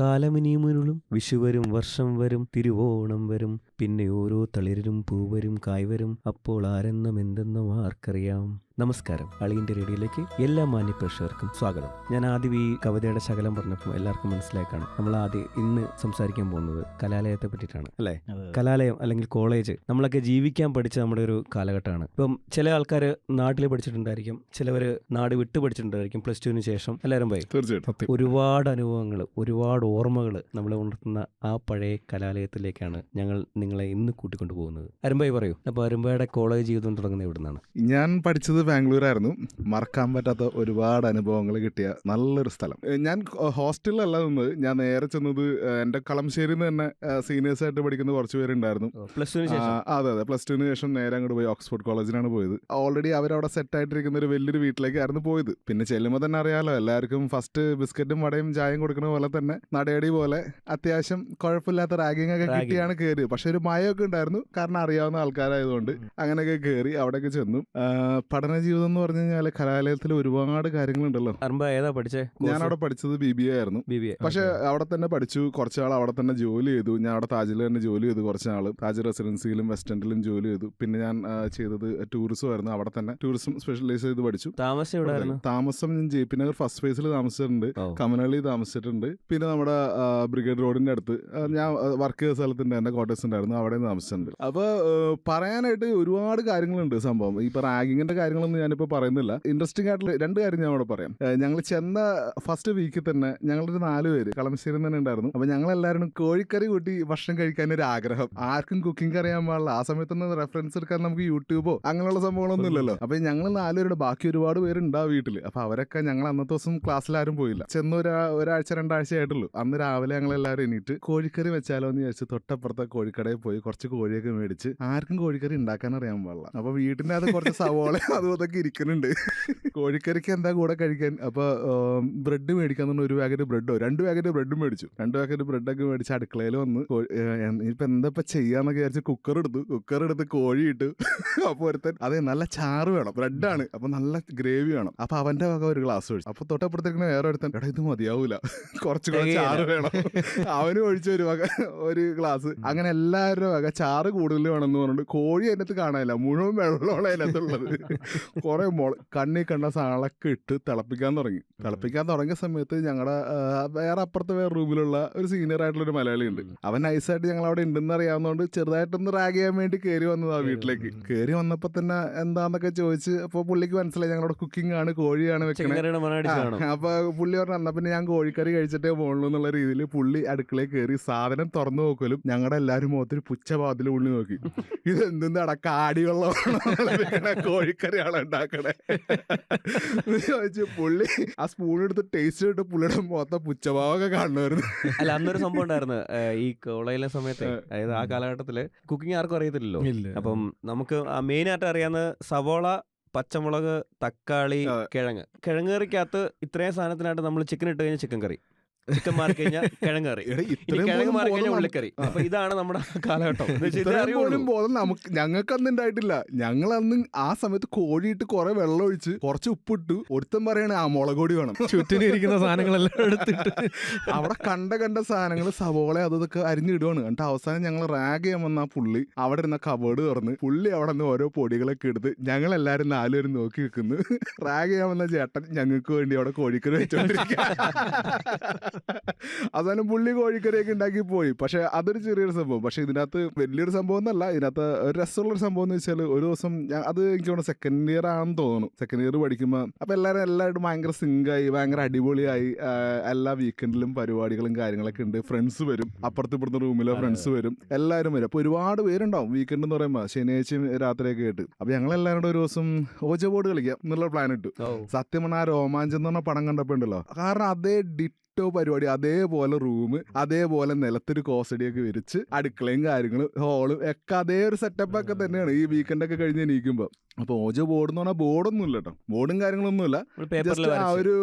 കാലമിനിയുമുരുളും വിഷുവരും വർഷം വരും തിരുവോണം വരും. പിന്നെ ഓരോ തളിരും പൂവരും കായ്വരും. അപ്പോൾ ആരെന്നും എന്തെന്നും ആർക്കറിയാം. നമസ്കാരം. അളിയന്റെ റേഡിയോയിലേക്ക് എല്ലാ മാന്യ പ്രേക്ഷകർക്കും സ്വാഗതം. ഞാൻ ആദ്യം ഈ കവിതയുടെ ശകലം പറഞ്ഞപ്പോൾ എല്ലാവർക്കും മനസ്സിലാക്കാണ് നമ്മൾ ആദ്യം ഇന്ന് സംസാരിക്കാൻ പോകുന്നത് കലാലയത്തെ പറ്റിയിട്ടാണ് അല്ലേ? കലാലയം അല്ലെങ്കിൽ കോളേജ് നമ്മളൊക്കെ ജീവിക്കാൻ പഠിച്ച നമ്മുടെ ഒരു കാലഘട്ടമാണ്. ഇപ്പം ചില ആൾക്കാർ നാട്ടിൽ പഠിച്ചിട്ടുണ്ടായിരിക്കും ചിലവർ നാട് വിട്ട് പഠിച്ചിട്ടുണ്ടായിരിക്കും പ്ലസ് ടുവിന് ശേഷം എല്ലാവരും പോയി. തീർച്ചയായിട്ടും. ഒരുപാട് അനുഭവങ്ങൾ ഒരുപാട് ഓർമ്മകൾ നമ്മളെ ഉണർത്തുന്ന ആ പഴയ കലാലയത്തിലേക്കാണ് ഞങ്ങൾ നിങ്ങളെ ഇന്ന് കൂട്ടിക്കൊണ്ടു പോകുന്നത് അരുമ്പായി പറയൂ. അപ്പോൾ അരുമ്പായുടെ കോളേജ് ജീവിതം തുടങ്ങുന്നത് എവിടുന്നാണ്? ഞാൻ പഠിച്ചത് ബാംഗ്ലൂരായിരുന്നു. മറക്കാൻ പറ്റാത്ത ഒരുപാട് അനുഭവങ്ങൾ കിട്ടിയ നല്ലൊരു സ്ഥലം. ഞാൻ ഹോസ്റ്റലിലല്ല നിന്നത്. ഞാൻ നേരെ ചെന്നത് എന്റെ കളമശ്ശേരിയിൽ നിന്ന് തന്നെ സീനിയേഴ്സ് ആയിട്ട് പഠിക്കുന്ന കുറച്ച് പേരുണ്ടായിരുന്നു. പ്ലസ് ടു അതെ അതെ. പ്ലസ് ടുവിന് ശേഷം നേരെ അങ്ങോട്ട് പോയി ഓക്സ്ഫോർഡ് കോളേജിലാണ് പോയത്. ഓൾറെഡി അവരവിടെ സെറ്റ് ആയിട്ടിരിക്കുന്ന ഒരു വലിയൊരു വീട്ടിലേക്കായിരുന്നു പോയത്. പിന്നെ ചെല്ലുമ്പോൾ തന്നെ അറിയാലോ എല്ലാവർക്കും ഫസ്റ്റ് ബിസ്ക്കറ്റും വടയും ചായയും കൊടുക്കുന്ന പോലെ തന്നെ നടയടി പോലെ അത്യാവശ്യം കുഴപ്പമില്ലാത്ത റാഗിങ് ഒക്കെ കിട്ടിയാണ് കയറിയത് പക്ഷെ ഒരു മയമൊക്കെ ഉണ്ടായിരുന്നു. കാരണം അറിയാവുന്ന ആൾക്കാരായതുകൊണ്ട് അങ്ങനെയൊക്കെ കയറി അവിടെയൊക്കെ ചെന്നു. പഠന ജീവിതം എന്ന് പറഞ്ഞു കഴിഞ്ഞാൽ കലാലയത്തിൽ ഒരുപാട് കാര്യങ്ങളുണ്ടല്ലോ. ഏതാ പഠിച്ചേ? ഞാൻ അവിടെ പഠിച്ചത് ബി ബി എ ആയിരുന്നു. ബി ബി എ പക്ഷെ അവിടെ തന്നെ പഠിച്ചു കുറച്ച് നാൾ അവിടെ തന്നെ ജോലി ചെയ്തു. ഞാൻ അവിടെ താജിൽ തന്നെ ജോലി ചെയ്തു കുറച്ച് നാൾ താജ് റെസിഡൻസിയിലും വെസ്റ്റ് എൻഡിലും ജോലി ചെയ്തു. പിന്നെ ഞാൻ ചെയ്തത് ടൂറിസം ആയിരുന്നു. അവിടെ തന്നെ ടൂറിസം സ്പെഷ്യലൈസ് ചെയ്ത് പഠിച്ചു. താമസം താമസം ഞാൻ ജെ പി നഗർ ഫസ്റ്റ് ഫേസിൽ താമസിച്ചിട്ടുണ്ട്. കമനളി താമസിച്ചിട്ടുണ്ട്. പിന്നെ നമ്മുടെ ബ്രിഗേഡ് റോഡിന്റെ അടുത്ത് ഞാൻ വർക്ക് ചെയ്ത സ്ഥലത്തിന്റെ എന്റെ ക്വാർട്ടേഴ്സ് ഉണ്ടായിരുന്നു. അവിടെ താമസിച്ചിട്ടുണ്ട്. അപ്പൊ പറയാനായിട്ട് ഒരുപാട് കാര്യങ്ങളുണ്ട് സംഭവം. ഇപ്പൊ റാഗിങ്ങിന്റെ കാര്യങ്ങളൊന്നും ഞാനിപ്പോൾ പറയുന്നില്ല. ഇൻട്രസ്റ്റിംഗ് ആയിട്ടുള്ള രണ്ട് കാര്യം ഞാൻ അവിടെ പറയാം. ഞങ്ങൾ ചെന്ന ഫസ്റ്റ് വീക്കിൽ തന്നെ ഞങ്ങളൊരു നാല് പേര് കളമശ്ശേരി തന്നെ ഉണ്ടായിരുന്നു. അപ്പോൾ ഞങ്ങൾ എല്ലാവരും കോഴിക്കറി കൂട്ടി ഭക്ഷണം കഴിക്കാൻ ഒരു ആഗ്രഹം. ആർക്കും കുക്കിംഗ് അറിയാൻ പാടില്ല. ആ സമയത്തൊന്നും റെഫറൻസ് എടുക്കാൻ നമുക്ക് യൂട്യൂബോ അങ്ങനെയുള്ള സംഭവങ്ങളൊന്നും ഇല്ലല്ലോ. അപ്പോൾ ഞങ്ങൾ നാലുപേരുടെ ബാക്കി ഒരുപാട് പേരുണ്ട് ആ വീട്ടിൽ അപ്പോൾ അവരൊക്കെ ഞങ്ങൾ അന്നത്തെ ദിവസം ക്ലാസ്സിൽ ആരും പോയില്ല. ചെന്ന് ഒരാ ഒരാഴ്ച രണ്ടാഴ്ച ആയിട്ടുള്ളൂ അന്ന് രാവിലെ ഞങ്ങൾ എല്ലാവരും എണീറ്റ് കോഴിക്കറി വെച്ചാലോ എന്ന് ചോദിച്ചു തൊട്ടപ്പുറത്തെ കോഴിക്കടയിൽ പോയി കുറച്ച് കോഴിയൊക്കെ മേടിച്ച് ആർക്കും കോഴിക്കറി ഉണ്ടാക്കാൻ അറിയാൻ പാടില്ല. അപ്പൊ വീട്ടിന്റെ അത് കുറച്ച് സവോള അതും അതൊക്കെ ഇരിക്കുന്നുണ്ട് കോഴിക്കറിക്ക് എന്താ കൂടെ കഴിക്കാൻ? അപ്പൊ ബ്രെഡ് മേടിക്കാൻ തന്നെ ഒരു പാക്കറ്റ് ബ്രെഡോ? രണ്ട് പാക്കറ്റ് ബ്രെഡും മേടിച്ചു. രണ്ട് പാക്കറ്റ് ബ്രെഡൊക്കെ മേടിച്ച് അടുക്കളയിൽ വന്ന് ഇപ്പൊ എന്താ ഇപ്പൊ ചെയ്യാന്നൊക്കെ വിചാരിച്ച് കുക്കർ എടുത്തു. കുക്കർ എടുത്ത് കോഴി ഇട്ടു. അപ്പൊ ഒരുത്തൻ അതെ നല്ല ചാറ് വേണം. ബ്രെഡാണ് അപ്പൊ നല്ല ഗ്രേവി വേണം. അപ്പൊ അവന്റെ വക ഒരു ഗ്ലാസ് ഒഴിച്ചു അപ്പൊ തൊട്ടപ്പുറത്തേക്ക് വേറെ ഒരുത്തൻ എടാ ഇത് മതിയാവൂല. കുറച്ച് കൂടെ ചാറ് വേണം. അവനും ഒഴിച്ച ഒരു വക ഒരു ഗ്ലാസ് അങ്ങനെ എല്ലാവരുടെ വക ചാറ് കൂടുതൽ എന്ന് പറഞ്ഞിട്ട് കോഴി അതിനകത്ത് കാണാനില്ല. മുഴുവൻ വെള്ളമാണ് അതിനകത്തുള്ളത്. കുറെ മോൾ കണ്ണി കണ്ട സാളൊക്കെ ഇട്ട് തിളപ്പിക്കാൻ തുടങ്ങി. തിളപ്പിക്കാൻ തുടങ്ങിയ സമയത്ത് ഞങ്ങളുടെ വേറെ അപ്പുറത്തെ വേറെ റൂമിലുള്ള ഒരു സീനിയർ ആയിട്ടുള്ള ഒരു മലയാളി ഉണ്ട്. അവൻ നൈസായിട്ട് ഞങ്ങൾ അവിടെ ഉണ്ടെന്ന് അറിയാവുന്നതുകൊണ്ട് ചെറുതായിട്ടൊന്ന് റാഗ് ചെയ്യാൻ വേണ്ടി കയറി വന്നതാ വീട്ടിലേക്ക്. കയറി വന്നപ്പോ തന്നെ എന്താന്നൊക്കെ ചോദിച്ച് അപ്പൊ പുള്ളിക്ക് മനസ്സിലായി ഞങ്ങളുടെ കുക്കിംഗ് ആണ് കോഴിയാണ് വെക്കണേ. ചിക്കൻ മണടിച്ച് കാണും. അപ്പൊ പുള്ളി പറഞ്ഞു എന്നാ പിന്നെ ഞാൻ കോഴിക്കറി കഴിച്ചിട്ടേ പോകുള്ളൂ എന്നുള്ള രീതിയിൽ പുള്ളി അടുക്കളയിൽ കയറി സാധനം തുറന്നു നോക്കലും ഞങ്ങളുടെ എല്ലാരും മുഖത്തൊരു പുച്ഛ പാതിൽ ഉള്ളി നോക്കി. ഇത് എന്തെന്നാടാ കാടിയുള്ള കോഴിക്കറിയാണോ? ഉണ്ടാക്കണേ എന്ന് ചോദിച്ചു പുള്ളി ആ സ്പൂൺ എടുത്ത് ടേസ്റ്റ് ചെയ്തിട്ട് പുള്ളിയുടെ മൊത്തം പുച്ഛഭാവമൊക്കെ കാണുമായിരുന്നു. അല്ല അന്നൊരു സംഭവം ഉണ്ടായിരുന്നു. ഈ കോളേജിലെ സമയത്ത് അതായത് ആ കാലഘട്ടത്തിൽ കുക്കിംഗ് ആർക്കും അറിയത്തില്ലല്ലോ. അപ്പം നമുക്ക് മെയിൻ ആയിട്ട് അറിയാവുന്ന സവോള പച്ചമുളക് തക്കാളി. കിഴങ്ങ്. കിഴങ്ങ് കറിക്കകത്ത് ഇത്രയും സാധനത്തിനായിട്ട് നമ്മൾ ചിക്കൻ ഇട്ട് കഴിഞ്ഞാൽ ചിക്കൻ കറി. ചിക്കൻ മാറി കഴിഞ്ഞാൽ കിഴങ്ങ് കറി എടാ, ഇനി ഇത്രയും കിഴങ്ങ് മാറി കഴിഞ്ഞാൽ ഉള്ളിക്കറി. അപ്പൊ ഇതാണ് നമ്മുടെ കാലഘട്ടം. പോലും ബോധം നമുക്ക് ഞങ്ങൾക്ക് അന്ന് ഉണ്ടായിട്ടില്ല ഞങ്ങൾ അന്ന് ആ സമയത്ത് കോഴിയിട്ട് കുറെ വെള്ളം ഒഴിച്ച് കുറച്ച് ഉപ്പിട്ടു. ഒരുത്തൻ പറയണ ആ മുളകൊടി വേണം. ചുറ്റിനും ഇരിക്കുന്ന സാധനങ്ങളെല്ലാം എടുത്തിട്ട്. അവിടെ കണ്ട കണ്ട സാധനങ്ങൾ സവോള അതൊക്കെ അരിഞ്ഞിടുവാണ്. എന്നിട്ട് അവസാനം ഞങ്ങൾ റാഗ് ചെയ്യാൻ വന്ന പുള്ളി അവിടെ ഇരുന്ന കബേർഡ് തുറന്ന് പുള്ളി അവിടെ നിന്ന് ഓരോ പൊടികളൊക്കെ എടുത്ത് ഞങ്ങൾ എല്ലാവരും നാലുപേരും നോക്കി നിൽക്കുന്നു റാഗ് ചെയ്യാൻ വന്ന ചേട്ടൻ ഞങ്ങൾക്ക് വേണ്ടി അവിടെ കോഴിക്കറി വെച്ചോണ്ടിരിക്കുക അവസാനം പുള്ളി കോഴിക്കറിയൊക്കെ ഉണ്ടാക്കി പോയി. പക്ഷെ അതൊരു ചെറിയൊരു സംഭവം. പക്ഷെ ഇതിനകത്ത് വലിയൊരു സംഭവം എന്നല്ല ഇതിനകത്ത് ഒരു രസമുള്ളൊരു സംഭവം എന്ന് വെച്ചാൽ ഒരു ദിവസം ഞാൻ അത് എനിക്ക് തോന്നുന്നു സെക്കൻഡ് ഇയർ ആണെന്ന് തോന്നുന്നു. സെക്കൻഡ് ഇയർ പഠിക്കുമ്പോൾ അപ്പോൾ എല്ലാവരും എല്ലാവരും ഭയങ്കര സിങ്കായി ഭയങ്കര അടിപൊളിയായി. എല്ലാ വീക്കെൻഡിലും പരിപാടികളും കാര്യങ്ങളൊക്കെ ഉണ്ട്. ഫ്രണ്ട്സ് വരും. അപ്പുറത്ത് ഇപ്പുറത്ത് റൂമിലെ ഫ്രണ്ട്സ് വരും. എല്ലാവരും വരും. അപ്പോൾ ഒരുപാട് പേരുണ്ടാവും വീക്കെൻഡ് എന്ന് പറയുമ്പോൾ ശനിയാഴ്ചയും രാത്രിയൊക്കെ കേട്ട് അപ്പോൾ ഞങ്ങൾ എല്ലാവരും ഒരു ദിവസം ഓജ ബോർഡ് കളിക്കാം എന്നുള്ള പ്ലാൻ ഇട്ടു. സത്യമാണ് സത്യം പറഞ്ഞാൽ ആ രോമാഞ്ചം എന്ന് പറഞ്ഞ പടം കണ്ടപ്പോ ഉണ്ടല്ലോ. കാരണം അതേ ഡിറ്റോ പരിപാടി. അതേപോലെ റൂം അതേപോലെ നിലത്തൊരു കോസടിയൊക്കെ വിരിച്ച് അടുക്കളയും കാര്യങ്ങളും ഹോളും ഒക്കെ അതേ ഒരു സെറ്റപ്പ് ഒക്കെ തന്നെയാണ് ഈ വീക്കെൻഡ് ഒക്കെ കഴിഞ്ഞ് എണീക്കുമ്പോൾ അപ്പോൾ ഓജ ബോർഡ് എന്ന് പറഞ്ഞാൽ ബോർഡൊന്നും ഇല്ല കേട്ടോ ബോർഡും കാര്യങ്ങളൊന്നും ഇല്ല പേപ്പറിൽ ജസ്റ്റ് ആ ഒരു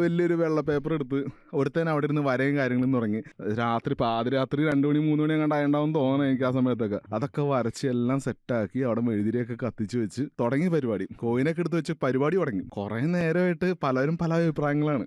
വലിയൊരു വെള്ള പേപ്പർ എടുത്ത് ഒരുത്തേനെ അവിടെ ഇരുന്ന് വരയും കാര്യങ്ങളും തുടങ്ങി. രാത്രി പാതിരാത്രി രണ്ടു മണി മൂന്ന് മണി അങ്ങോട്ട് ആയണ്ടാവും തോന്നണം എനിക്ക് ആ സമയത്തൊക്കെ. അതൊക്കെ വരച്ച് എല്ലാം സെറ്റാക്കി അവിടെ മെഴുതിരിയൊക്കെ കത്തിച്ച് വെച്ച് തുടങ്ങി പരിപാടി. കോയിനൊക്കെ എടുത്ത് വെച്ച് പരിപാടി തുടങ്ങി. കുറെ നേരമായിട്ട് പലരും പല അഭിപ്രായങ്ങളാണ്.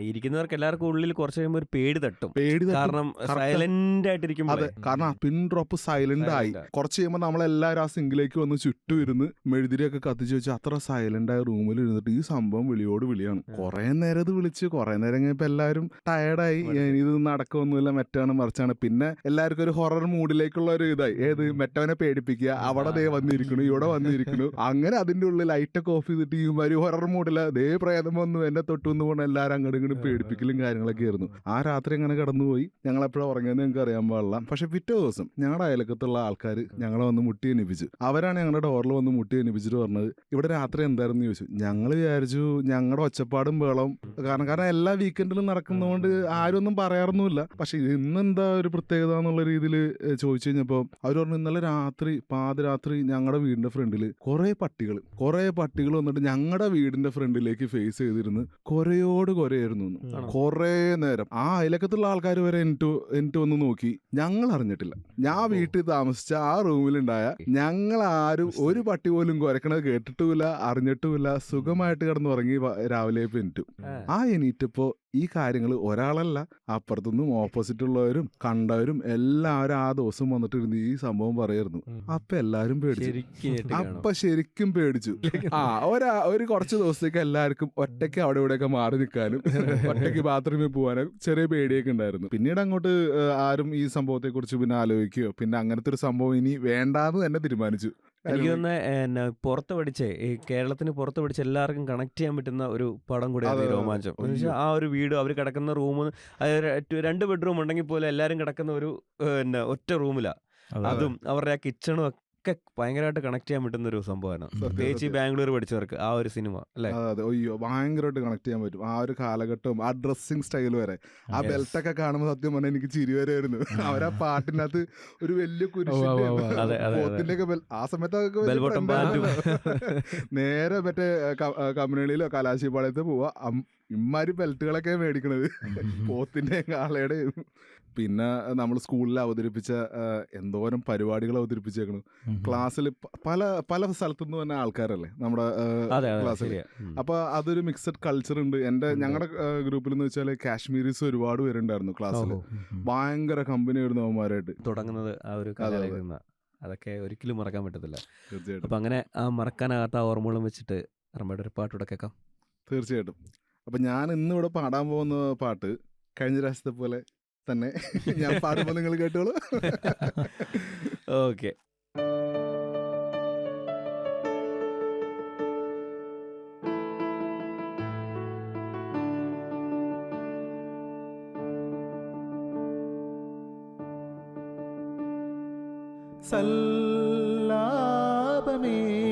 ഇരിക്കുന്നവർക്ക് എല്ലാവർക്കും ഉള്ളിൽ കുറച്ച് കഴിയുമ്പോൾ ഒരു പേടി തട്ടും. പേടി കാരണം സൈലന്റ് സൈലന്റ് അതെ. കാരണം പിൻ ഡ്രോപ്പ് സൈലന്റ് ആയി. കുറച്ച് കഴിയുമ്പോൾ നമ്മളെല്ലാവരും ആ സിംഗിലേക്ക് വന്ന് ചുറ്റും ഇരുന്ന് മെഴുതിരിയൊക്കെ കത്തിച്ച് വെച്ച് അത്ര സൈലന്റ് ആയ റൂമിൽ ഇരുന്നിട്ട് ഈ സംഭവം വിളിയോട് വിളിയാണ്. കുറെ നേരം ഇത് വിളിച്ച് കുറെ നേരം കഴിഞ്ഞപ്പോ എല്ലാവരും ടയർഡായി ഇത് നടക്കൊന്നുമില്ല മെറ്റാണ് മറിച്ചാണ്. പിന്നെ എല്ലാവർക്കും ഒരു ഹൊറർ മൂഡിലേക്കുള്ള ഒരു ഇതായി. ഏത് മെറ്റവനെ പേടിപ്പിക്കുക അവിടെ ദേ വന്നിരിക്കണു ഇവിടെ വന്നിരിക്കണു. അങ്ങനെ അതിന്റെ ഉള്ളിൽ ലൈറ്റൊക്കെ ഓഫ് ചെയ്തിട്ട് ഈ ഒരു ഹൊറർ മൂഡില്ല ദേ പ്രേതം വന്നു എന്നെ തൊട്ടുവന്ന് പോണ എല്ലാവരും അങ്ങോട്ടും ഇങ്ങോട്ടും പേടിപ്പിക്കലും കാര്യങ്ങളൊക്കെ ആയിരുന്നു. ആ രാത്രി അങ്ങനെ കടന്നുപോയി. ഞങ്ങൾ എപ്പോഴും ഉറങ്ങിയെന്ന് ഞങ്ങൾക്ക് അറിയാൻ പാടില്ല. പക്ഷെ പിറ്റേ ദിവസം ഞങ്ങളുടെ അയലക്കത്തുള്ള ആൾക്കാർ ഞങ്ങളെ വന്ന് മുട്ടി എണിപ്പിച്ചു. അവരാണ് ഞങ്ങളുടെ ഡോറിൽ വന്ന് മുട്ടി അനുഭവിച്ചിട്ട് പറഞ്ഞത് ഇവിടെ രാത്രി എന്തായിരുന്നു? ചോദിച്ചു. ഞങ്ങൾ വിചാരിച്ചു ഞങ്ങളുടെ ഒച്ചപ്പാടും വേളം കാരണം കാരണം എല്ലാ വീക്കെൻഡിലും നടക്കുന്നതുകൊണ്ട് ആരും ഒന്നും പറയാറൊന്നുമില്ല. പക്ഷെ ഇന്നെന്താ ഒരു പ്രത്യേകത എന്നുള്ള രീതിയിൽ ചോദിച്ചു കഴിഞ്ഞപ്പോൾ അവർ പറഞ്ഞു ഇന്നലെ രാത്രി പാതിരാത്രി ഞങ്ങളുടെ വീടിന്റെ ഫ്രണ്ടിൽ കുറേ പട്ടികൾ കുറേ പട്ടികൾ വന്നിട്ട് ഞങ്ങളുടെ വീടിന്റെ ഫ്രണ്ടിലേക്ക് ഫേസ് ചെയ്തിരുന്ന് കൊരയോട് കൊരയായിരുന്നു എന്ന്. കുറേ നേരം. ആ അയലക്കത്തുള്ള ആൾക്കാർ വരെ എനിക്ക് എനിക്ക് വന്ന് നോക്കി ഞങ്ങൾ അറിഞ്ഞിട്ടില്ല. ഞാൻ വീട്ടിൽ താമസിച്ച ആ റൂമിലുണ്ടായ ഞങ്ങൾ ആരും ഒരു പട്ടി പോലും കുരക്കണത് കേട്ടിട്ടുമില്ല അറിഞ്ഞിട്ടുമില്ല സുഖമായിട്ട് കിടന്നുറങ്ങി ഉറങ്ങി രാവിലെ പിന്നിട്ടു. ആ. എണീറ്റപ്പോ ഈ കാര്യങ്ങൾ ഒരാളല്ല അപ്പുറത്തുനിന്നും ഓപ്പോസിറ്റ് ഉള്ളവരും കണ്ടവരും എല്ലാവരും ആ ദിവസം വന്നിട്ട് ഇരുന്ന് ഈ സംഭവം പറയായിരുന്നു. അപ്പൊ എല്ലാരും പേടിച്ചു. അപ്പൊ ശരിക്കും പേടിച്ചു. ആ ഒരാ ഒരു കുറച്ച് ദിവസത്തേക്ക് എല്ലാവർക്കും ഒറ്റയ്ക്ക് അവിടെ ഇവിടെയൊക്കെ മാറി നിൽക്കാനും ഒറ്റയ്ക്ക് ബാത്റൂമിൽ പോകാനും ചെറിയ പേടിയൊക്കെ ഉണ്ടായിരുന്നു. പിന്നീട് അങ്ങോട്ട് ആരും ഈ സംഭവത്തെ കുറിച്ച് പിന്നെ ആലോചിക്കുകയോ പിന്നെ അങ്ങനത്തെ ഒരു സംഭവം ഇനി വേണ്ടാന്ന് തന്നെ തീരുമാനിച്ചു. എനിക്ക് തോന്നുന്ന പുറത്ത് പഠിച്ചേ ഈ കേരളത്തിന് പുറത്ത് പഠിച്ച് എല്ലാവർക്കും കണക്ട് ചെയ്യാൻ പറ്റുന്ന ഒരു പടം കൂടിയാണ്. രോമാഞ്ചം എന്ന്. ആ ഒരു വീട് അവർ കിടക്കുന്ന റൂം രണ്ട് ബെഡ്റൂം ഉണ്ടെങ്കിൽ പോലും എല്ലാവരും കിടക്കുന്ന ഒരു ഒറ്റ റൂമിലാണ് അതും അവരുടെ ആ കിച്ചണും ഒക്കെ ഭയങ്കരമായിട്ട് കണക്ട് ചെയ്യാൻ പറ്റുന്ന ഒരു സംഭവമാണ്. പ്രത്യേകിച്ച് ബാംഗ്ലൂർ പഠിച്ചവർക്ക് ആ ഒരു സിനിമ അല്ലേ? അതെ അയ്യോ ഭയങ്കരമായിട്ട് കണക്ട് ചെയ്യാൻ പറ്റും. ആ ഒരു കാലഘട്ടവും ആ ഡ്രസ്സിങ് സ്റ്റൈൽ വരെ. ആ ബെൽറ്റ് ഒക്കെ കാണുമ്പോൾ സത്യം പറഞ്ഞാൽ എനിക്ക് ചിരി വരെയായിരുന്നു. അവരാ പാട്ടിനകത്ത് ഒരു വലിയ കുരിശിന്റെ ആ സമയത്തൊക്കെ നേരെ മറ്റേ കമ്പനികളിലോ കലാശിപ്പാളയത്ത് പോവാ. ഇമ്മാരി ബെൽറ്റുകളൊക്കെ മേടിക്കണത്. പോത്തിന്റെയും കാളയുടെ പിന്നെ നമ്മൾ സ്കൂളിൽ അവതരിപ്പിച്ച എന്തോരം പരിപാടികൾ അവതരിപ്പിച്ചേക്കണു. ക്ലാസ്സിൽ പല പല സ്ഥലത്തു നിന്ന് തന്നെ ആൾക്കാരല്ലേ നമ്മുടെ ക്ലാസ്സിൽ അപ്പൊ അതൊരു മിക്സഡ് കൾച്ചർ ഉണ്ട്. എന്റെ ഞങ്ങളുടെ ഗ്രൂപ്പിൽ എന്ന് വെച്ചാൽ കാശ്മീരീസ് ഒരുപാട് പേരുണ്ടായിരുന്നു ക്ലാസ്സിൽ ഭയങ്കര കമ്പനി ആയിരുന്നു അവന്മാരായിട്ട്. തുടങ്ങുന്നത് ആ ഒരു അതെ. അതൊക്കെ ഒരിക്കലും മറക്കാൻ പറ്റത്തില്ല. തീർച്ചയായിട്ടും. അപ്പൊ അങ്ങനെ ആ മറക്കാനാകാത്ത ഓർമ്മകളും വെച്ചിട്ട് റമ്മയുടെ ഒരു പാട്ട് ഇവിടെ കേൾക്കാം. തീർച്ചയായിട്ടും. അപ്പൊ ഞാൻ ഇന്നിവിടെ പാടാൻ പോകുന്ന പാട്ട് കഴിഞ്ഞ രാജ്യത്തെ പോലെ തന്നെ. ഞാൻ പാടുമ്പോൾ നിങ്ങൾ കേട്ടോളൂ. ഓക്കെ.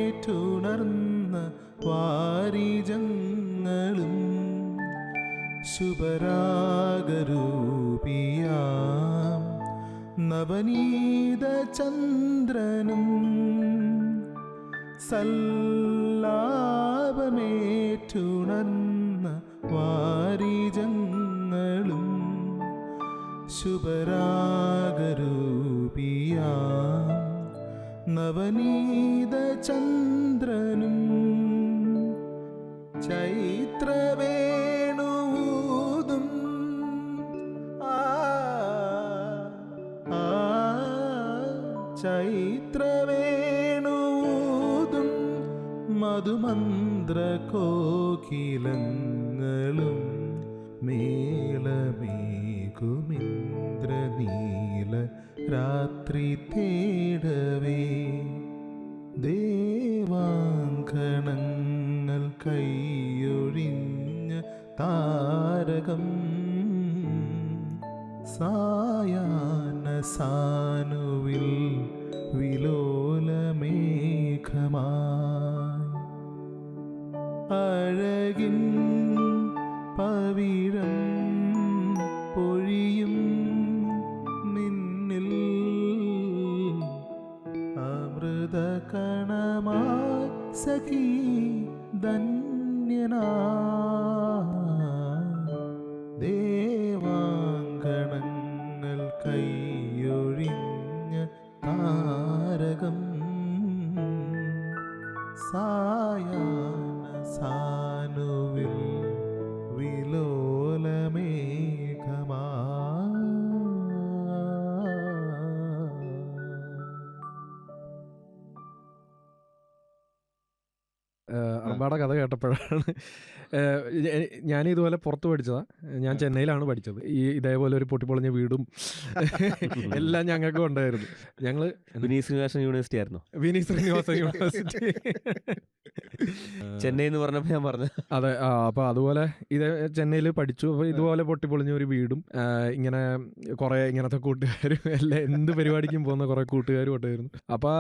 സല്ലാപമേറ്റുണർന്ന വാരിജങ്ങളും ശുഭരാഗരൂപിയാം സല്ലാപമേറ്റുണർന്ന വാരിജങ്ങളും ശുഭരാഗരൂപിയാം. നവനീത ചന്ദ്രനും ചൈത്രവേണുവൂതും ആ ചൈത്രവേണൂതും മധുമന്ത്ര കോകിലങ്ങളും മേളമേകുമിന്ദ്രനീല രാത്രി തേടവേ. ദേവാങ്കണങ്ങൾ കൈയൊഴിഞ്ഞ താരകം സായാന സാനുവിൽ വിലോലമേഘമായി skin ഞ- ഞാൻ ഇതുപോലെ പുറത്ത് പഠിച്ചതാണ് ഞാൻ ചെന്നൈയിലാണ് പഠിച്ചത്. ഈ ഇതേപോലെ ഒരു പൊട്ടിപ്പൊളിഞ്ഞ വീടും എല്ലാം ഞങ്ങൾക്ക് ഉണ്ടായിരുന്നു ഞങ്ങൾ വിനീത് ശ്രീനിവാസൻ യൂണിവേഴ്സിറ്റി ആയിരുന്നു? വിനീത് ശ്രീനിവാസ യൂണിവേഴ്സിറ്റി ചെന്നൈ എന്ന് പറഞ്ഞപ്പോൾ ഞാൻ പറഞ്ഞു അതെ അപ്പൊ അതുപോലെ ഇത് ചെന്നൈയിൽ പഠിച്ചു. അപ്പൊ ഇതുപോലെ പൊട്ടിപ്പൊളിഞ്ഞ ഒരു വീടും ഇങ്ങനെ കുറെ ഇങ്ങനത്തെ കൂട്ടുകാരും എല്ലാം എന്ത് പരിപാടിക്കും പോകുന്ന കുറെ കൂട്ടുകാരും ഉണ്ടായിരുന്നു അപ്പൊ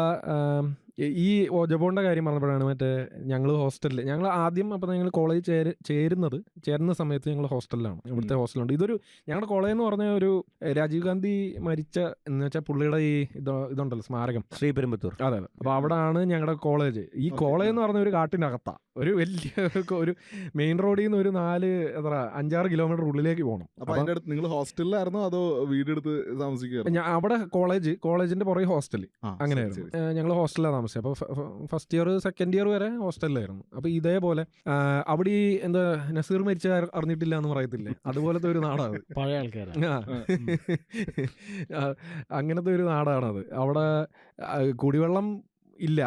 ഈ ഓജബോണ്ട കാര്യം പറഞ്ഞപ്പോഴാണ് മറ്റേ ഞങ്ങൾ ഹോസ്റ്റലിൽ ഞങ്ങൾ ആദ്യം അപ്പൊ ഞങ്ങൾ കോളേജ് ചേര് ചേരുന്നത് ചേരുന്ന സമയത്ത് ഞങ്ങൾ ഹോസ്റ്റലിലാണ് ഇവിടുത്തെ ഹോസ്റ്റലുണ്ട്. ഇതൊരു ഞങ്ങളുടെ കോളേജ് എന്ന് പറഞ്ഞ ഒരു രാജീവ് ഗാന്ധി മരിച്ച എന്ന് വെച്ചാൽ പുള്ളിയുടെ ഈ ഇതോ ഇതുണ്ടല്ലോ സ്മാരകം. ശ്രീ പെരുമ്പത്തൂർ അതെ അതെ. അപ്പൊ അവിടെയാണ് ഞങ്ങളുടെ കോളേജ്. ഈ കോളേജ് എന്ന് പറഞ്ഞ ഒരു കാട്ടിനകത്താണ് ഒരു വലിയ ഒരു- മെയിൻ റോഡിൽ നിന്ന് ഒരു നാല് എത്ര അഞ്ചാറ് കിലോമീറ്റർ ഉള്ളിലേക്ക് പോകണം അപ്പൊ അതിന്റെ അടുത്ത് നിങ്ങൾ ഹോസ്റ്റലിലായിരുന്നോ അതോ വീടെടുത്ത് താമസിക്കുകയായിരുന്നു ഞാൻ അവിടെ കോളേജ് കോളേജിന്റെ പുറകെ ഹോസ്റ്റൽ അങ്ങനെയായിരുന്നു. ഞങ്ങൾ ഹോസ്റ്റലിലാണ് താമസിച്ചത്. അപ്പോൾ ഫസ്റ്റ് ഇയർ സെക്കൻഡ് ഇയർ വരെ ഹോസ്റ്റലിലായിരുന്നു അപ്പോൾ ഇതേപോലെ അവിടെ ഈ എന്താ നസീർ മരിച്ച അറിഞ്ഞിട്ടില്ല എന്ന് പറയത്തില്ലേ? അതുപോലത്തെ ഒരു നാടാണ് പഴയ ആൾക്കാർ ആ. ആ, അങ്ങനത്തെ ഒരു നാടാണത്. അവിടെ കുടിവെള്ളം ഇല്ല.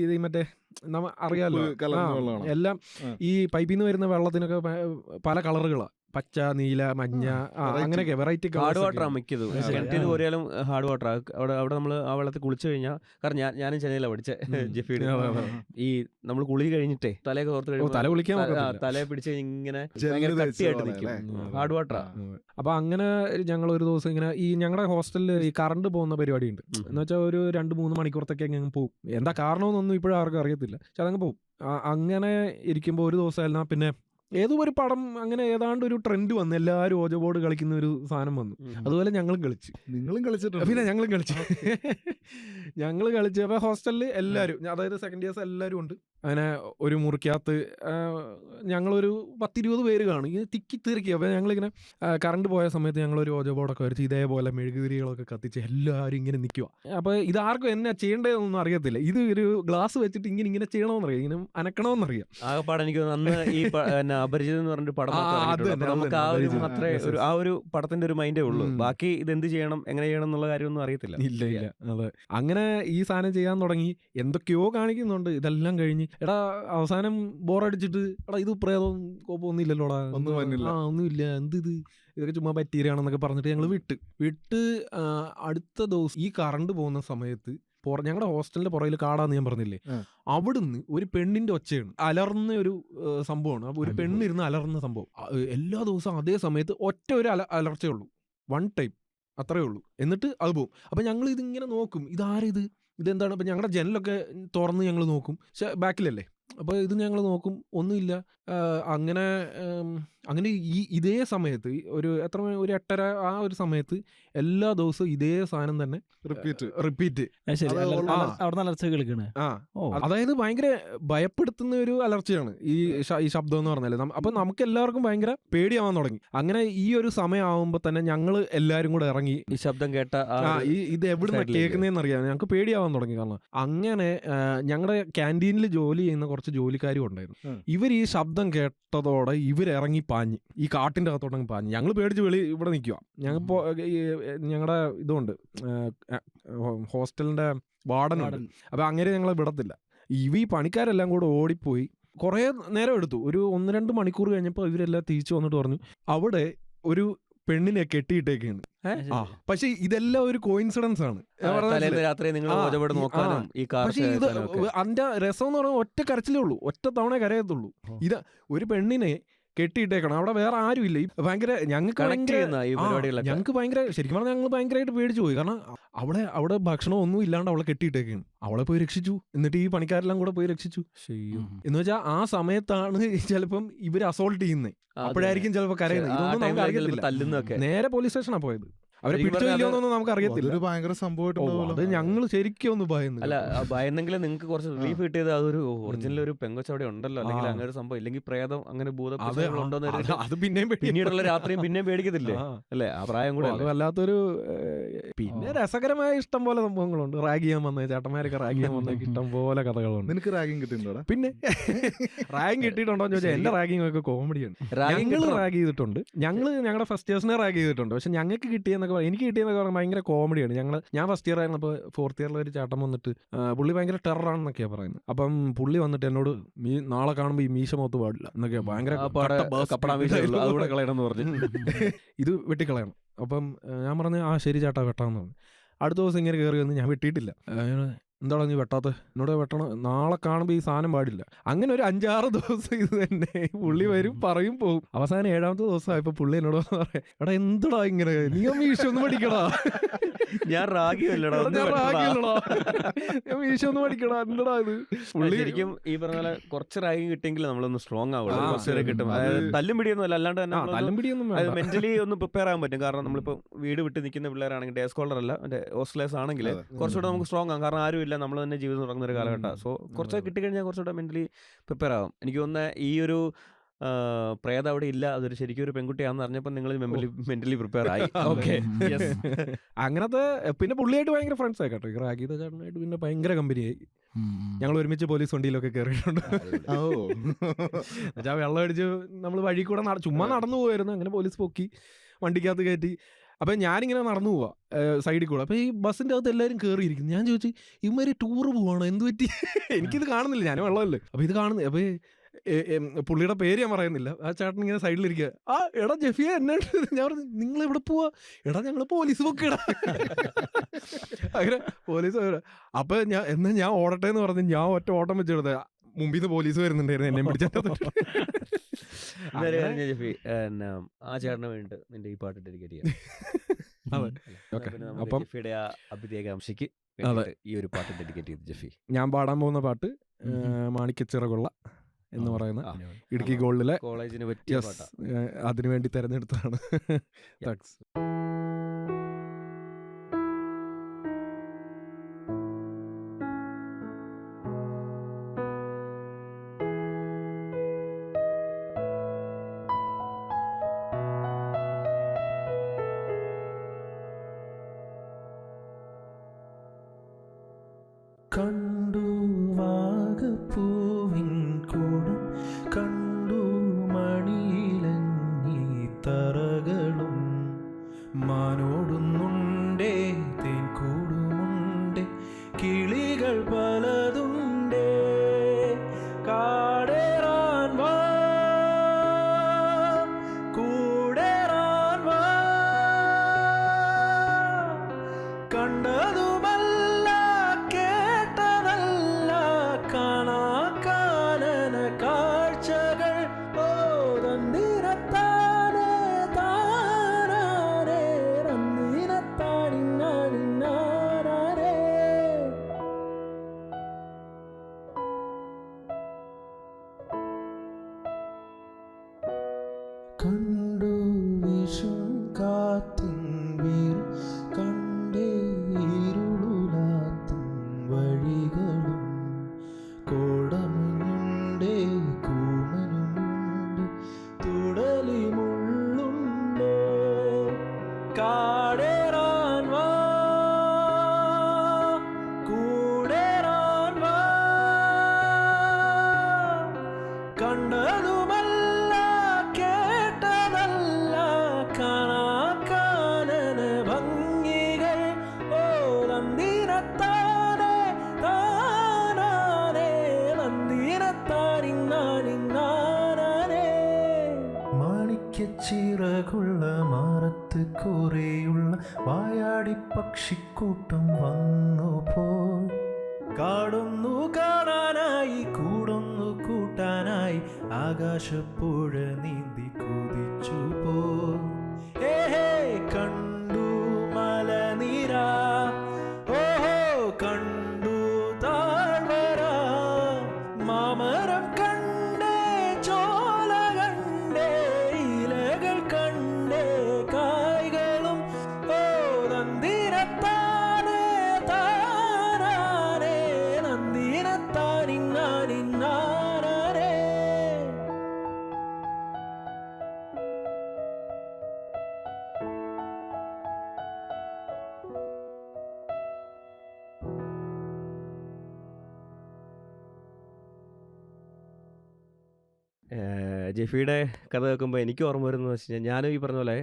ഇത് മറ്റേ അറിയാലോ? എല്ലാം ഈ പൈപ്പിൽ നിന്ന് വരുന്ന വെള്ളത്തിനൊക്കെ പല കളറുകളാണ് പച്ച നീല മഞ്ഞ. അങ്ങനെയൊക്കെ വെറൈറ്റി ഹാർഡ് വാട്ടർ മിക്കത്. കിണറ്റിന് കിണറ്റിൽ നിന്ന് ഹാർഡ് വാട്ടർ അവിടെ അവിടെ നമ്മൾ ആ വെള്ളത്തിൽ കുളിച്ചു കഴിഞ്ഞാൽ കാരണം ഞാൻ ഞാനും ചെന്നൈയിലാണ് പഠിച്ചത് ഉം. ജെഫിയുടെ. ഈ നമ്മൾ കുളി കഴിഞ്ഞിട്ടേ തലയൊക്കെ ഓർത്ത് തല കുളിക്കാൻ തല പിടിച്ച് ഇങ്ങനെ കട്ടിയായിട്ട് നിൽക്കും ഹാർഡ് വാട്ടറാ അപ്പൊ അങ്ങനെ ഞങ്ങൾ ഒരു ദിവസം ഇങ്ങനെ ഈ ഞങ്ങളുടെ ഹോസ്റ്റലിൽ ഈ കറണ്ട് പോകുന്ന പരിപാടി ഉണ്ട് എന്ന് വെച്ചാൽ ഒരു രണ്ട് മൂന്ന് മണിക്കൂറത്തൊക്കെ അങ്ങ് പോകും എന്താ കാരണമെന്നൊന്നും ഇപ്പോഴും ആർക്കും അറിയത്തില്ല. പക്ഷെ അതങ്ങ് പോകും അങ്ങനെ ഇരിക്കുമ്പോൾ ഒരു ദിവസം എന്നാൽ പിന്നെ ഏതോ ഒരു പടം അങ്ങനെ ഏതാണ്ട് ഒരു ട്രെൻഡ് വന്നു. എല്ലാവരും ഓജ ബോർഡ് കളിക്കുന്ന ഒരു സാധനം വന്നു. അതുപോലെ ഞങ്ങളും കളിച്ച്. നിങ്ങളും കളിച്ചിട്ടുണ്ട്. പിന്നെ ഞങ്ങളും കളിച്ചു. ഞങ്ങൾ കളിച്ച്. അപ്പോൾ ഹോസ്റ്റലിൽ എല്ലാവരും അതായത് സെക്കൻഡ് ഇയേഴ്സ് എല്ലാവരും ഉണ്ട്. അങ്ങനെ ഒരു മുറിക്കകത്ത് ആ, ഞങ്ങളൊരു പത്തിരുപത് പേര് കാണും. ഇങ്ങനെ തിക്കി തിരക്കി അപ്പോൾ ഞങ്ങളിങ്ങനെ കറണ്ട് പോയ സമയത്ത് ഞങ്ങളൊരു ഓജോ ബോർഡൊക്കെ വരച്ച് ഇതേപോലെ മെഴുകുതിരികളൊക്കെ കത്തിച്ച് എല്ലാവരും ഇങ്ങനെ നിൽക്കുക അപ്പോൾ ഇതാർക്കും എന്നാ ചെയ്യേണ്ടതെന്നൊന്നും അറിയത്തില്ല. ഇത് ഒരു ഗ്ലാസ് വെച്ചിട്ട് ഇങ്ങനെ ഇങ്ങനെ ചെയ്യണമെന്നറിയാം ഇങ്ങനെ അനക്കണമെന്നറിയാം ആകെപ്പാടെ എനിക്ക് തോന്നുന്നു അന്ന് ഈ അപരിചിതം എന്ന് പറഞ്ഞിട്ട് പടം ആ, നമുക്ക് ആ ഒരു മാത്രമേ ഒരു ആ ഒരു പടത്തിന്റെ ഒരു മൈൻഡേ ഉള്ളൂ. ബാക്കി ഇത് എന്ത് ചെയ്യണം എങ്ങനെ ചെയ്യണം എന്നുള്ള കാര്യമൊന്നും അറിയത്തില്ല. ഇല്ല ഇല്ല. അതെ. അങ്ങനെ ഈ സാധനം ചെയ്യാൻ തുടങ്ങി. എന്തൊക്കെയോ കാണിക്കുന്നുണ്ട്. ഇതെല്ലാം കഴിഞ്ഞ് എടാ അവസാനം ബോറടിച്ചിട്ട് എടാ ഇത് പ്രേതം കോപ്പൊന്നുമില്ലല്ലോ ഒന്നും. ആ ഒന്നുമില്ല. എന്ത് ഇത് ഇതൊക്കെ ചുമ്മാ പറ്റീരാണെന്നൊക്കെ പറഞ്ഞിട്ട് ഞങ്ങൾ വിട്ട്. വിട്ട് അടുത്ത ദിവസം ഈ കറണ്ട് പോകുന്ന സമയത്ത് ഞങ്ങളുടെ ഹോസ്റ്റലിന്റെ പുറകിൽ കാടാന്ന് ഞാൻ പറഞ്ഞില്ലേ. അവിടുന്ന് ഒരു പെണ്ണിന്റെ ഒച്ചയാണ്. അലർന്ന ഒരു സംഭവമാണ്. അപ്പൊ ഒരു പെണ്ണ് പെണ്ണിരുന്ന് അലർന്ന സംഭവം. എല്ലാ ദിവസവും അതേ സമയത്ത് ഒറ്റ ഒരു അല അലർച്ചയുള്ളൂ വൺ ടൈം അത്രയേ ഉള്ളൂ. എന്നിട്ട് അത് പോകും. അപ്പം ഞങ്ങൾ ഇതിങ്ങനെ നോക്കും ഇതാരിത് ഇതെന്താണ്? ഇപ്പം ഞങ്ങളുടെ ജനലൊക്കെ തുറന്ന് ഞങ്ങൾ നോക്കും. പക്ഷെ ബാക്കിലല്ലേ? അപ്പോൾ ഇത് ഞങ്ങൾ നോക്കും. ഒന്നുമില്ല. അങ്ങനെ അങ്ങനെ ഈ ഇതേ സമയത്ത് ഒരു എത്ര ഒരു എട്ടര ആ ഒരു സമയത്ത് എല്ലാ ദിവസവും ഇതേ സാധനം തന്നെ റിപ്പീറ്റ്. റിപ്പീറ്റ്. ആ അതായത് ഭയങ്കര ഭയപ്പെടുത്തുന്ന ഒരു അലർച്ചയാണ് ഈ ഈ ശബ്ദം എന്ന് പറഞ്ഞാൽ അപ്പൊ നമുക്ക് എല്ലാവർക്കും ഭയങ്കര പേടിയാവാൻ തുടങ്ങി. അങ്ങനെ ഈ ഒരു സമയമാകുമ്പോൾ തന്നെ ഞങ്ങൾ എല്ലാവരും കൂടെ ഇറങ്ങി. ഈ ശബ്ദം കേട്ട ഈ ഇത് എവിടെ നിന്ന് കേൾക്കുന്നതെന്ന് അറിയാം ഞങ്ങൾക്ക് പേടിയാവാൻ തുടങ്ങി. കാരണം അങ്ങനെ ഞങ്ങളുടെ ക്യാന്റീനിൽ ജോലി ചെയ്യുന്ന കുറച്ച് ജോലിക്കാരും ഉണ്ടായിരുന്നു. ഇവർ ഈ ശബ്ദം കേട്ടതോടെ ഇവരിറങ്ങി പാഞ്ഞ്. ഈ കാട്ടിന്റെ അകത്തോട്ടങ്ങ് പാഞ്ഞ്. ഞങ്ങൾ പേടിച്ച് വെളി ഇവിടെ നിൽക്കുക ഞങ്ങളിപ്പോ ഞങ്ങളുടെ ഇതുണ്ട്. ഹോസ്റ്റലിന്റെ വാർഡനുണ്ട്. വാർഡൻ. അപ്പൊ അങ്ങനെ ഞങ്ങളെ വിടത്തില്ല. ഇവ ഈ പണിക്കാരെല്ലാം കൂടെ ഓടിപ്പോയി. കുറേ നേരം എടുത്തു. ഒരു ഒന്ന് രണ്ട് മണിക്കൂർ കഴിഞ്ഞപ്പോൾ ഇവരെല്ലാം തിരിച്ചു വന്നിട്ട് പറഞ്ഞു അവിടെ ഒരു പെണ്ണിനെ കെട്ടിയിട്ടേക്കാണ് പക്ഷെ ഇതെല്ലാം ഒരു കോയിൻസിഡൻസ് ആണ്. പക്ഷെ ഇത് അതിന്റെ രസം എന്ന് പറഞ്ഞാൽ ഒറ്റ കരച്ചിലേ ഉള്ളൂ. ഒറ്റ തവണ കരയത്തുള്ളൂ. ഇത് ഒരു പെണ്ണിനെ കെട്ടിയിട്ടേക്കണം. അവിടെ വേറെ ആരും ഇല്ല ഈ ഭയങ്കര ഞങ്ങൾക്ക് ഞങ്ങൾക്ക് ഭയങ്കര ശരിക്കും പറഞ്ഞാൽ ഞങ്ങൾ ഭയങ്കരമായിട്ട് പേടിച്ചു പോയി. കാരണം അവിടെ അവിടെ ഭക്ഷണം ഒന്നും ഇല്ലാണ്ട് അവളെ കെട്ടിയിട്ടേക്കാണ്. അവളെ പോയി രക്ഷിച്ചു. എന്നിട്ട് ഈ പണിക്കാരെല്ലാം കൂടെ പോയി രക്ഷിച്ചു. എന്ന് വെച്ചാൽ ആ സമയത്താണ് ചിലപ്പം ഇവർ അസോൾട്ട് ചെയ്യുന്നത് അപ്പോഴായിരിക്കും ചിലപ്പോൾ കരയുന്നത് ഇതൊന്നും നമുക്ക് അറിയത്തില്ല. നേരെ പോലീസ് സ്റ്റേഷനാണ് പോയത്. അവരെ ശരിക്കും പിടിച്ചോ പറഞ്ഞാൽ ഇല്ലയോന്നൊന്നും നമുക്ക് അറിയത്തില്ല ഒരു ഭയങ്കര സംഭവമായിട്ട് അത് ഞങ്ങൾ ശരിക്കും ഒന്ന് ഭയന്നു അല്ല ഭയന്നെങ്കിലും ആ ഭയന്നെങ്കിൽ നിങ്ങൾക്ക് കുറച്ച് റിലീഫ് കിട്ടിയത് അതൊരു ഒറിജിനൽ ഒരു പെങ്കൊച്ച അവിടെ ഉണ്ടല്ലോ. അല്ലെങ്കിൽ അങ്ങനെ ഒരു സംഭവം. ഇല്ലെങ്കിൽ പ്രേതം അങ്ങനെ ഭൂതം അത് പിന്നെയും. പിന്നീടുള്ള രാത്രിയും പിന്നെയും പേടിക്കത്തില്ലേ? അല്ലെ? ആ പ്രായം കൂടെ അത് വല്ലാത്തൊരു പിന്നെ രസകരമായ ഇഷ്ടം പോലെ സംഭവങ്ങളുണ്ട്. റാഗ് ചെയ്യാൻ വന്ന ചേട്ടന്മാരൊക്കെ റാഗ് ചെയ്യാൻ വന്ന ഇഷ്ടം പോലെ കഥകളുണ്ട്. നിനക്ക് റാഗിങ് കിട്ടിയിട്ടുണ്ടോ പിന്നെ റാഗിങ് കിട്ടിയിട്ടുണ്ടോ എന്ന് ചോദിച്ചാൽ എന്റെ റാഗിങ് ഒക്കെ കോമഡിയാണ് ഞങ്ങൾ റാഗ് ചെയ്തിട്ടുണ്ട്. ഞങ്ങൾ ഞങ്ങളുടെ ഫസ്റ്റ് ഇയേഴ്സിനെ റാഗ് ചെയ്തിട്ടുണ്ട്. പക്ഷെ ഞങ്ങൾക്ക് കിട്ടിയെന്നൊക്കെ പറ- എനിക്ക് കിട്ടിയെന്നൊക്കെ പറഞ്ഞാൽ ഭയങ്കര കോമഡിയാണ്. ഞങ്ങൾ ഞാൻ ഫസ്റ്റ് ഇയർ ആയിരുന്നു അപ്പോൾ ഫോർത്ത് ഇയറിൽ ഒരു ചേട്ടൻ വന്നിട്ട് പുള്ളി ഭയങ്കര ടെററാണെന്നൊക്കെയാണ് പറയുന്നത് അപ്പം പുള്ളി വന്നിട്ട് എന്നോട് മീ നാളെ കാണുമ്പോൾ ഈ മീശ മോത്ത് പാടില്ല എന്നൊക്കെയാണ് ഭയങ്കര അതുകൂടെ കളയണം എന്ന് പറഞ്ഞു. ഇത് വെട്ടിക്കളയണം. അപ്പം ഞാൻ പറഞ്ഞു ആ ശരി ചേട്ടാ വെട്ടാന്ന് പറഞ്ഞു. അടുത്ത ദിവസം ഇങ്ങനെ കയറി വന്ന് ഞാൻ വെട്ടിയിട്ടില്ല. എന്താടാ നീ വെട്ടാത്ത എന്നോട് വെട്ടണം. നാളെ കാണുമ്പോൾ ഈ സാധനം പാടില്ല. അങ്ങനെ ഒരു അഞ്ചാറ് ദിവസം ഇത് തന്നെ പുള്ളി വരും പറയും പോകും അവസാനം ഏഴാമത്തെ ദിവസം ആയപ്പോൾ പുള്ളി എന്നോട് പറയാം എടാ എന്തടാ ഇങ്ങനെ? നീ ഒന്ന് മീശ ഒന്ന് പഠിക്കടാ. ഞാൻ റാഗിയല്ലടാ ഞാൻ. റാഗിയല്ലടാ. ഞാൻ മീശ ഒന്ന് പഠിക്കടാ എന്തടാ ഇത്? പുള്ളി ശരിക്കും ഈ പറഞ്ഞ പോലെ കുറച്ച് റാഗിങ് കിട്ടിയെങ്കിൽ നമ്മളൊന്ന് സ്ട്രോങ് ആവുള്ളൂ. കിട്ടും തല്ലും പിടിയൊന്നും അല്ല അല്ലാണ്ട് തന്നെ തല്ലും പിടിയൊന്നും മെന്റലി ഒന്ന് പ്രിപ്പയർ ആകാൻ പറ്റും. കാരണം നമ്മളിപ്പോൾ വീട് വിട്ട് നിൽക്കുന്ന പിള്ളേരാണെങ്കിൽ ഡേ സ്കോളർ അല്ല മറ്റേ ഹോസ്റ്റലേഴ്സ് ആണെങ്കിൽ കുറച്ചുകൂടെ നമുക്ക് സ്ട്രോങ് ആകും കാരണം ആരും ഇല്ല നമ്മൾ തന്നെ ജീവിതം തുടങ്ങുന്ന ഒരു കാലഘട്ടമാണ് സോ കുറച്ച്. കിട്ടിക്കഴിഞ്ഞാൽ കുറച്ചുകൂടെ മെന്റലി പ്രിപ്പയർ ആകും എനിക്ക് തോന്നുന്ന ഈ ഒരു പ്രേത അവിടെ ഇല്ല. അതൊരു ശരിക്കും ഒരു പെൺകുട്ടിയാണെന്ന് അറിഞ്ഞപ്പോൾ നിങ്ങൾ മെന്റലി മെന്റലി പ്രിപ്പയർ ആയി. ഓക്കെ. അങ്ങനത്തെ പിന്നെ പുള്ളിയായിട്ട് ഭയങ്കര ഫ്രണ്ട്സ് ആയി കേട്ടോ. ഈ റാഗീത ചേട്ടനായിട്ട് പിന്നെ ഭയങ്കര കമ്പനിയായി. ഞങ്ങൾ ഒരുമിച്ച് പോലീസ് വണ്ടിയിലൊക്കെ കയറിയിട്ടുണ്ട് ഓ. എന്നുവെച്ചാൽ വെള്ളം അടിച്ച് നമ്മൾ വഴി കൂടെ ചുമ്മാ നടന്നു പോയായിരുന്നു അങ്ങനെ പോലീസ് പൊക്കി വണ്ടിക്കകത്ത് കയറ്റി. അപ്പം ഞാനിങ്ങനെ നടന്നു പോവാ സൈഡിൽ കൂടെ. അപ്പം ഈ ബസ്സിന്റെ അകത്ത് എല്ലാവരും കയറിയിരിക്കുന്നു ഞാൻ ചോദിച്ചു ഇവർ ടൂറ് പോവാണോ? എന്ത് പറ്റി? എനിക്കിത് കാണുന്നില്ല. ഞാൻ വെള്ളമല്ലേ അപ്പം ഇത് കാണുന്നില്ല അപ്പം പുള്ളിയുടെ പേര് ഞാൻ പറയുന്നില്ല. ആ ചേട്ടൻ ഇങ്ങനെ സൈഡിലിരിക്കുക ആ എടാ ജെഫിയ എന്നെ ഞാൻ പറഞ്ഞു നിങ്ങൾ എവിടെ പോവാ? എടാ ഞങ്ങൾ പോലീസ് പൊക്കിടാ. അങ്ങനെ പോലീസ് അപ്പൊ ഞാൻ എന്നാ ഞാൻ ഓടട്ടെ എന്ന് പറഞ്ഞ് ഞാൻ ഒറ്റ ഓട്ടം വെച്ചെടുത്ത മുമ്പിൽ നിന്ന് പോലീസ് വരുന്നുണ്ടായിരുന്നു എന്നെ പിടിച്ചിട്ട് ഇന്നലെ പറഞ്ഞ ജെഫി പിന്നെ ആ ചേട്ടന് വേണ്ടി നിന്റെ ഈ പാട്ട് ഡെഡിക്കേറ്റ് ചെയ്യാം അപ്പം- ജെഫിയുടെ ആ അഭിദേകാംക്ഷയ്ക്ക് ഈ ഒരു പാട്ട് ഡെഡിക്കേറ്റ് ചെയ്തു ജെഫി ഞാൻ പാടാൻ പോകുന്ന പാട്ട് മാണിക്കച്ചിറകൊള്ള എന്ന് പറയുന്ന ഇടുക്കി ഗോൾഡിലെ കോളേജിന് പറ്റിയ യെസ് പാട്ടാ. അതിനുവേണ്ടി തെരഞ്ഞെടുത്തതാണ് താങ്ക്സ് ജെഫിയുടെ കഥ കേൾക്കുമ്പോൾ എനിക്ക് ഓർമ്മ വരുന്നത് വെച്ച് കഴിഞ്ഞാൽ ഞാനും ഈ പറഞ്ഞ പോലെ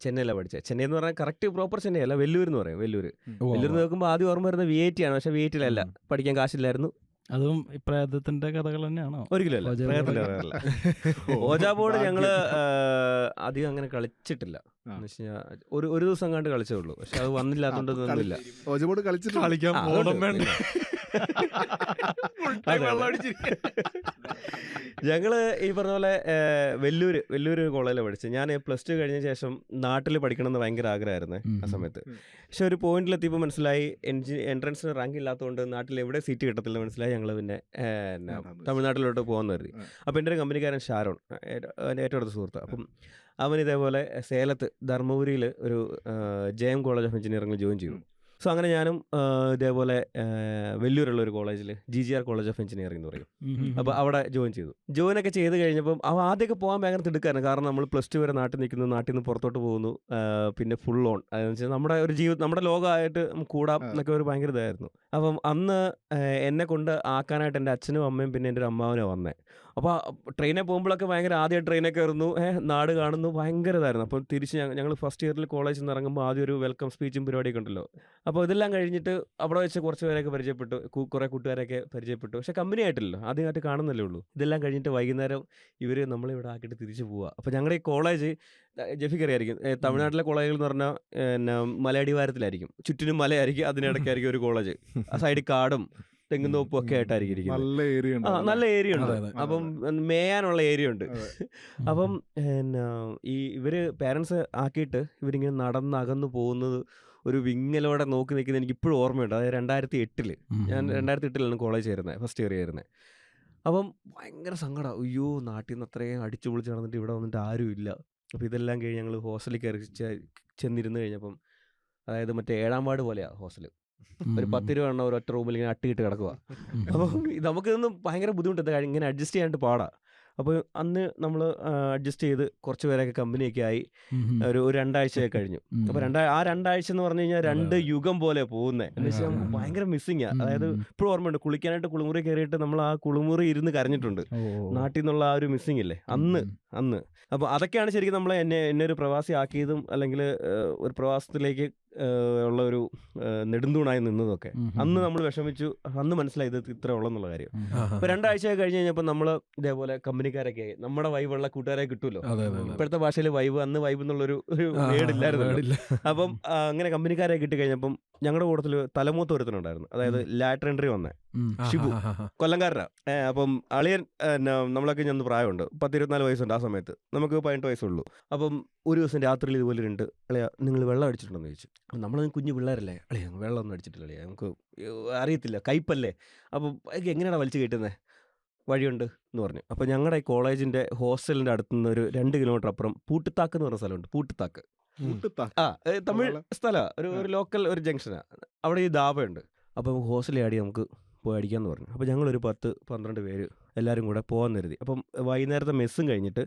ചെന്നൈയിലാണ് പഠിച്ചത് ചെന്നൈ എന്ന് പറഞ്ഞാൽ കറക്റ്റ് പ്രോപ്പർ ചെന്നൈ അല്ല വെല്ലൂർ എന്ന് പറയും വെല്ലൂർ വെല്ലൂർ എന്ന് നോക്കുമ്പോൾ ആദ്യം ഓർമ്മ വരുന്നത് വി ഐ ടി ആണ് പക്ഷേ വി ഐ ടിയിലല്ല പഠിക്കാൻ കാശില്ലായിരുന്നു. അതും പ്രേതത്തിന്റെ കഥകൾ തന്നെയാണോ? ഒരിക്കലും ഓജാ ബോർഡ്. ഞങ്ങൾ അധികം അങ്ങനെ കളിച്ചിട്ടില്ല. എന്ന് വെച്ച് ഒരു ഒരു ദിവസം കണ്ട് കളിച്ചേ ഉള്ളൂ. പക്ഷെ അത് വന്നില്ലാത്തോണ്ട് ഓജാ ബോർഡ് കളിച്ചിട്ട് കളിക്കാൻ ഞങ്ങൾ ഈ പറഞ്ഞ പോലെ വെല്ലൂര് വെല്ലൂര് കോളേജിൽ പഠിച്ചു ഞാൻ പ്ലസ് ടു കഴിഞ്ഞ ശേഷം നാട്ടിൽ പഠിക്കണം എന്ന് ഭയങ്കര ആഗ്രഹമായിരുന്നേ ആ സമയത്ത്. പക്ഷെ ഒരു പോയിന്റിലെത്തിയപ്പോൾ മനസ്സിലായി എൻജി എൻട്രൻസിന് റാങ്ക് ഇല്ലാത്തതുകൊണ്ട് നാട്ടിൽ എവിടെ സീറ്റ് കിട്ടത്തില്ല മനസ്സിലായി ഞങ്ങൾ പിന്നെ തമിഴ്നാട്ടിലോട്ട് പോകാൻ കരുതി. അപ്പോൾ എന്റെ ഒരു കമ്പനിക്കാരൻ ഷാരോൺ ഏറ്റവും അടുത്ത സുഹൃത്ത്. അപ്പം അവൻ ഇതേപോലെ സേലത്ത് ധർമ്മപുരിയിൽ ഒരു J M college of engineering join ചെയ്തു. സോ അങ്ങനെ ഞാനും ഇതേപോലെ വെല്ലൂരുള്ള ഒരു കോളേജിൽ G G R college of engineering എന്ന് പറയും. അപ്പോൾ അവിടെ ജോയിൻ ചെയ്തു. ജോയിൻ ഒക്കെ ചെയ്ത് കഴിഞ്ഞപ്പം അവ ആദ്യമൊക്കെ പോകാൻ ഭയങ്കര തിടുക്കായിരുന്നു. കാരണം നമ്മൾ പ്ലസ് ടു വരെ നാട്ടിൽ നിൽക്കുന്നു നാട്ടിൽ നിന്ന് പുറത്തോട്ട് പോകുന്നു പിന്നെ ഫുൾ ഓൺ അതെന്ന് വെച്ചാൽ നമ്മുടെ ഒരു ജീവിതം നമ്മുടെ ലോകമായിട്ട് കൂടാം എന്നൊക്കെ ഒരു ഭയങ്കര ഇതായിരുന്നു. അപ്പം അന്ന് എന്നെ കൊണ്ട് ആക്കാനായിട്ട് എന്റെ അച്ഛനും അമ്മയും പിന്നെ എന്റെ ഒരു അമ്മാവനും വന്നേ. അപ്പോൾ ട്രെയിനിൽ പോകുമ്പോഴൊക്കെ ഭയങ്കര ആദ്യം ട്രെയിനിൽ കയറുന്നു. നാട് കാണുന്നു. ഭയങ്കര ഇതായിരുന്നു. അപ്പോൾ തിരിച്ച് ഞങ്ങൾ ഫസ്റ്റ് ഇയറിൽ കോളേജിൽ നിന്ന് ഇറങ്ങുമ്പോൾ ആദ്യം ഒരു വെൽക്കം സ്പീച്ചും പരിപാടിയൊക്കെ ഉണ്ടല്ലോ. അപ്പോൾ ഇതെല്ലാം കഴിഞ്ഞിട്ട് അവിടെ വെച്ച് കുറച്ച് പേരെയൊക്കെ പരിചയപ്പെട്ടു. കുറേ കൂട്ടുകാരൊക്കെ പരിചയപ്പെട്ടു. പക്ഷേ കമ്പനി ആയിട്ടില്ലല്ലോ. ആദ്യമായിട്ട് കാണുന്നല്ലേ ഉള്ളൂ. ഇതെല്ലാം കഴിഞ്ഞിട്ട് വൈകുന്നേരം ഇവർ നമ്മളിവിടെ ആക്കിയിട്ട് തിരിച്ചു പോവുക അപ്പോൾ ഞങ്ങളുടെ ഈ കോളേജ് ജെഫിക്ക് അറിയായിരിക്കും. തമിഴ്നാട്ടിലെ കോളേജുകൾ എന്ന് പറഞ്ഞാൽ പിന്നെ മലയടിവാരത്തിലായിരിക്കും. ചുറ്റിനും മലയായിരിക്കും. അതിനിടയ്ക്കായിരിക്കും ഒരു കോളേജ് ആ സൈഡിൽ കാടും തെങ്ങും തോപ്പും ഒക്കെ ആയിട്ടായിരിക്കും ഇരിക്കുന്നത് നല്ല ഏരിയ ഉണ്ട് ആ നല്ല ഏരിയ ഉണ്ട്. അപ്പം മേയാനുള്ള ഏരിയ ഉണ്ട്. അപ്പം എന്നാ, ഈ ഇവർ പേരൻസ് ആക്കിയിട്ട് ഇവരിങ്ങനെ നടന്ന് അകന്നു പോകുന്നത് ഒരു വിങ്ങലോടെ നോക്കി നിൽക്കുന്നത് എനിക്ക് ഇപ്പോഴും ഓർമ്മയുണ്ട്. അതായത് രണ്ടായിരത്തി എട്ടിൽ ഞാൻ രണ്ടായിരത്തി എട്ടിലാണ് കോളേജ് ചേരുന്നത് ഫസ്റ്റ് ഇയർ ചേരുന്നത്. അപ്പം ഭയങ്കര സങ്കടം. അയ്യോ നാട്ടിൽ നിന്ന് അത്രയും അടിച്ചു പൊളിച്ച് നടന്നിട്ട് ഇവിടെ വന്നിട്ട് ആരും ഇല്ല. അപ്പോൾ ഇതെല്ലാം കഴിഞ്ഞ് ഞങ്ങൾ ഹോസ്റ്റലിൽ കയറി ചെന്നിരുന്നു ചെന്നിരുന്ന് കഴിഞ്ഞപ്പം അതായത് മറ്റേ ഏഴാം വാർഡ് പോലെയാണ് ഹോസ്റ്റൽ ഒരു പത്ത് രൂപ എണ്ണ ഒരു ഒറ്റ റൂമിൽ ഇങ്ങനെ അട്ടിയിട്ട് കിടക്കുക അപ്പം നമുക്ക് ഇതൊന്നും ഭയങ്കര ബുദ്ധിമുട്ടുണ്ട് കാര്യം ഇങ്ങനെ അഡ്ജസ്റ്റ് ചെയ്യാണ്ട് പാടാ. അപ്പോൾ അന്ന് നമ്മൾ അഡ്ജസ്റ്റ് ചെയ്ത് കുറച്ച് പേരൊക്കെ കമ്പനിയൊക്കെ ആയി. ഒരു രണ്ടാഴ്ചയൊക്കെ കഴിഞ്ഞു. അപ്പോൾ രണ്ടാ ആ രണ്ടാഴ്ച എന്ന് പറഞ്ഞു കഴിഞ്ഞാൽ രണ്ട് യുഗം പോലെ പോകുന്നത് എന്ന് വെച്ചാൽ. ഭയങ്കര മിസ്സിങ് അതായത് ഇപ്പോഴും ഓർമ്മയുണ്ട് കുളിക്കാനായിട്ട് കുളിമുറി കയറിയിട്ട് നമ്മൾ ആ കുളിമുറി ഇരുന്ന് കരഞ്ഞിട്ടുണ്ട്. നാട്ടിൽ നിന്നുള്ള ആ ഒരു മിസ്സിങ് ഇല്ലേ? അന്ന് അന്ന്. അപ്പോൾ അതൊക്കെയാണ് ശരിക്കും നമ്മളെ എന്നെ എന്നെ ഒരു പ്രവാസി ആക്കിയതും അല്ലെങ്കിൽ ഒരു പ്രവാസത്തിലേക്ക് ഉള്ള ഒരു നെടുന്തൂണായി നിന്നതൊക്കെ. അന്ന് നമ്മൾ വിഷമിച്ചു. അന്ന് മനസ്സിലായി ഇത് ഇത്ര ഉള്ളെന്നുള്ള കാര്യം. അപ്പൊ രണ്ടാഴ്ച കഴിഞ്ഞ് കഴിഞ്ഞപ്പോൾ നമ്മൾ ഇതേപോലെ കമ്പനിക്കാരൊക്കെ ആയി. നമ്മുടെ വൈബുള്ള കൂട്ടുകാരെ കിട്ടുമല്ലോ ഇപ്പോഴത്തെ ഭാഷയിൽ വൈബ് അന്ന് വൈബ് എന്നുള്ളൊരു ഒരു. അപ്പം അങ്ങനെ കമ്പനിക്കാരെ കിട്ടി കഴിഞ്ഞപ്പം ഞങ്ങളുടെ കൂട്ടത്തിൽ തലമൂത്ത ഒരുത്തനുണ്ടായിരുന്നു. അതായത് ലാറ്റർ എൻട്രി വന്നേ. ഷിബു. കൊല്ലംകാരനാ. അപ്പം അളിയൻ നമ്മളൊക്കെ ഞാൻ പ്രായമുണ്ട്. പത്തിരുപത്തിനാല് വയസ്സുണ്ട് ആ സമയത്ത്. നമുക്ക് പതിനെട്ട് വയസ്സുള്ളൂ അപ്പം ഒരു ദിവസം രാത്രിയിൽ ഇതുപോലെ ഉണ്ട് അളിയ നിങ്ങൾ വെള്ളം അടിച്ചിട്ടുണ്ടെന്ന് ചോദിച്ചു. അപ്പം നമ്മൾ കുഞ്ഞു പിള്ളേരല്ലേ അളിയ വെള്ളം ഒന്നും അടിച്ചിട്ടില്ല അളിയ നമുക്ക് അറിയത്തില്ല കയ്പല്ലേ അപ്പം "ഇത് എങ്ങനെയാണ് വലിച്ചു കയറ്റുന്നത് വഴിയുണ്ട്? എന്ന് പറഞ്ഞു. അപ്പോൾ ഞങ്ങളുടെ ഈ കോളേജിന്റെ ഹോസ്റ്റലിന്റെ അടുത്തു നിന്ന് ഒരു രണ്ട് കിലോമീറ്റർ അപ്പുറം പൂട്ടിത്താക്ക് എന്ന് പറഞ്ഞ സ്ഥലമുണ്ട് പൂട്ടിത്താക്ക്. ആ തമിഴ്. സ്ഥലമാണ് ഒരു ഒരു ലോക്കൽ ഒരു ജംഗ്ഷനാണ് അവിടെ ഈ ധാബയുണ്ട്. അപ്പോൾ ഹോസ്റ്റലിൽ ആടി നമുക്ക് പോയി അടിക്കാമെന്ന് പറഞ്ഞു. അപ്പോൾ ഞങ്ങളൊരു പത്ത് പന്ത്രണ്ട് പേര് എല്ലാവരും കൂടെ പോകാൻ കരുതി. അപ്പം വൈകുന്നേരത്തെ മെസ്സും കഴിഞ്ഞിട്ട്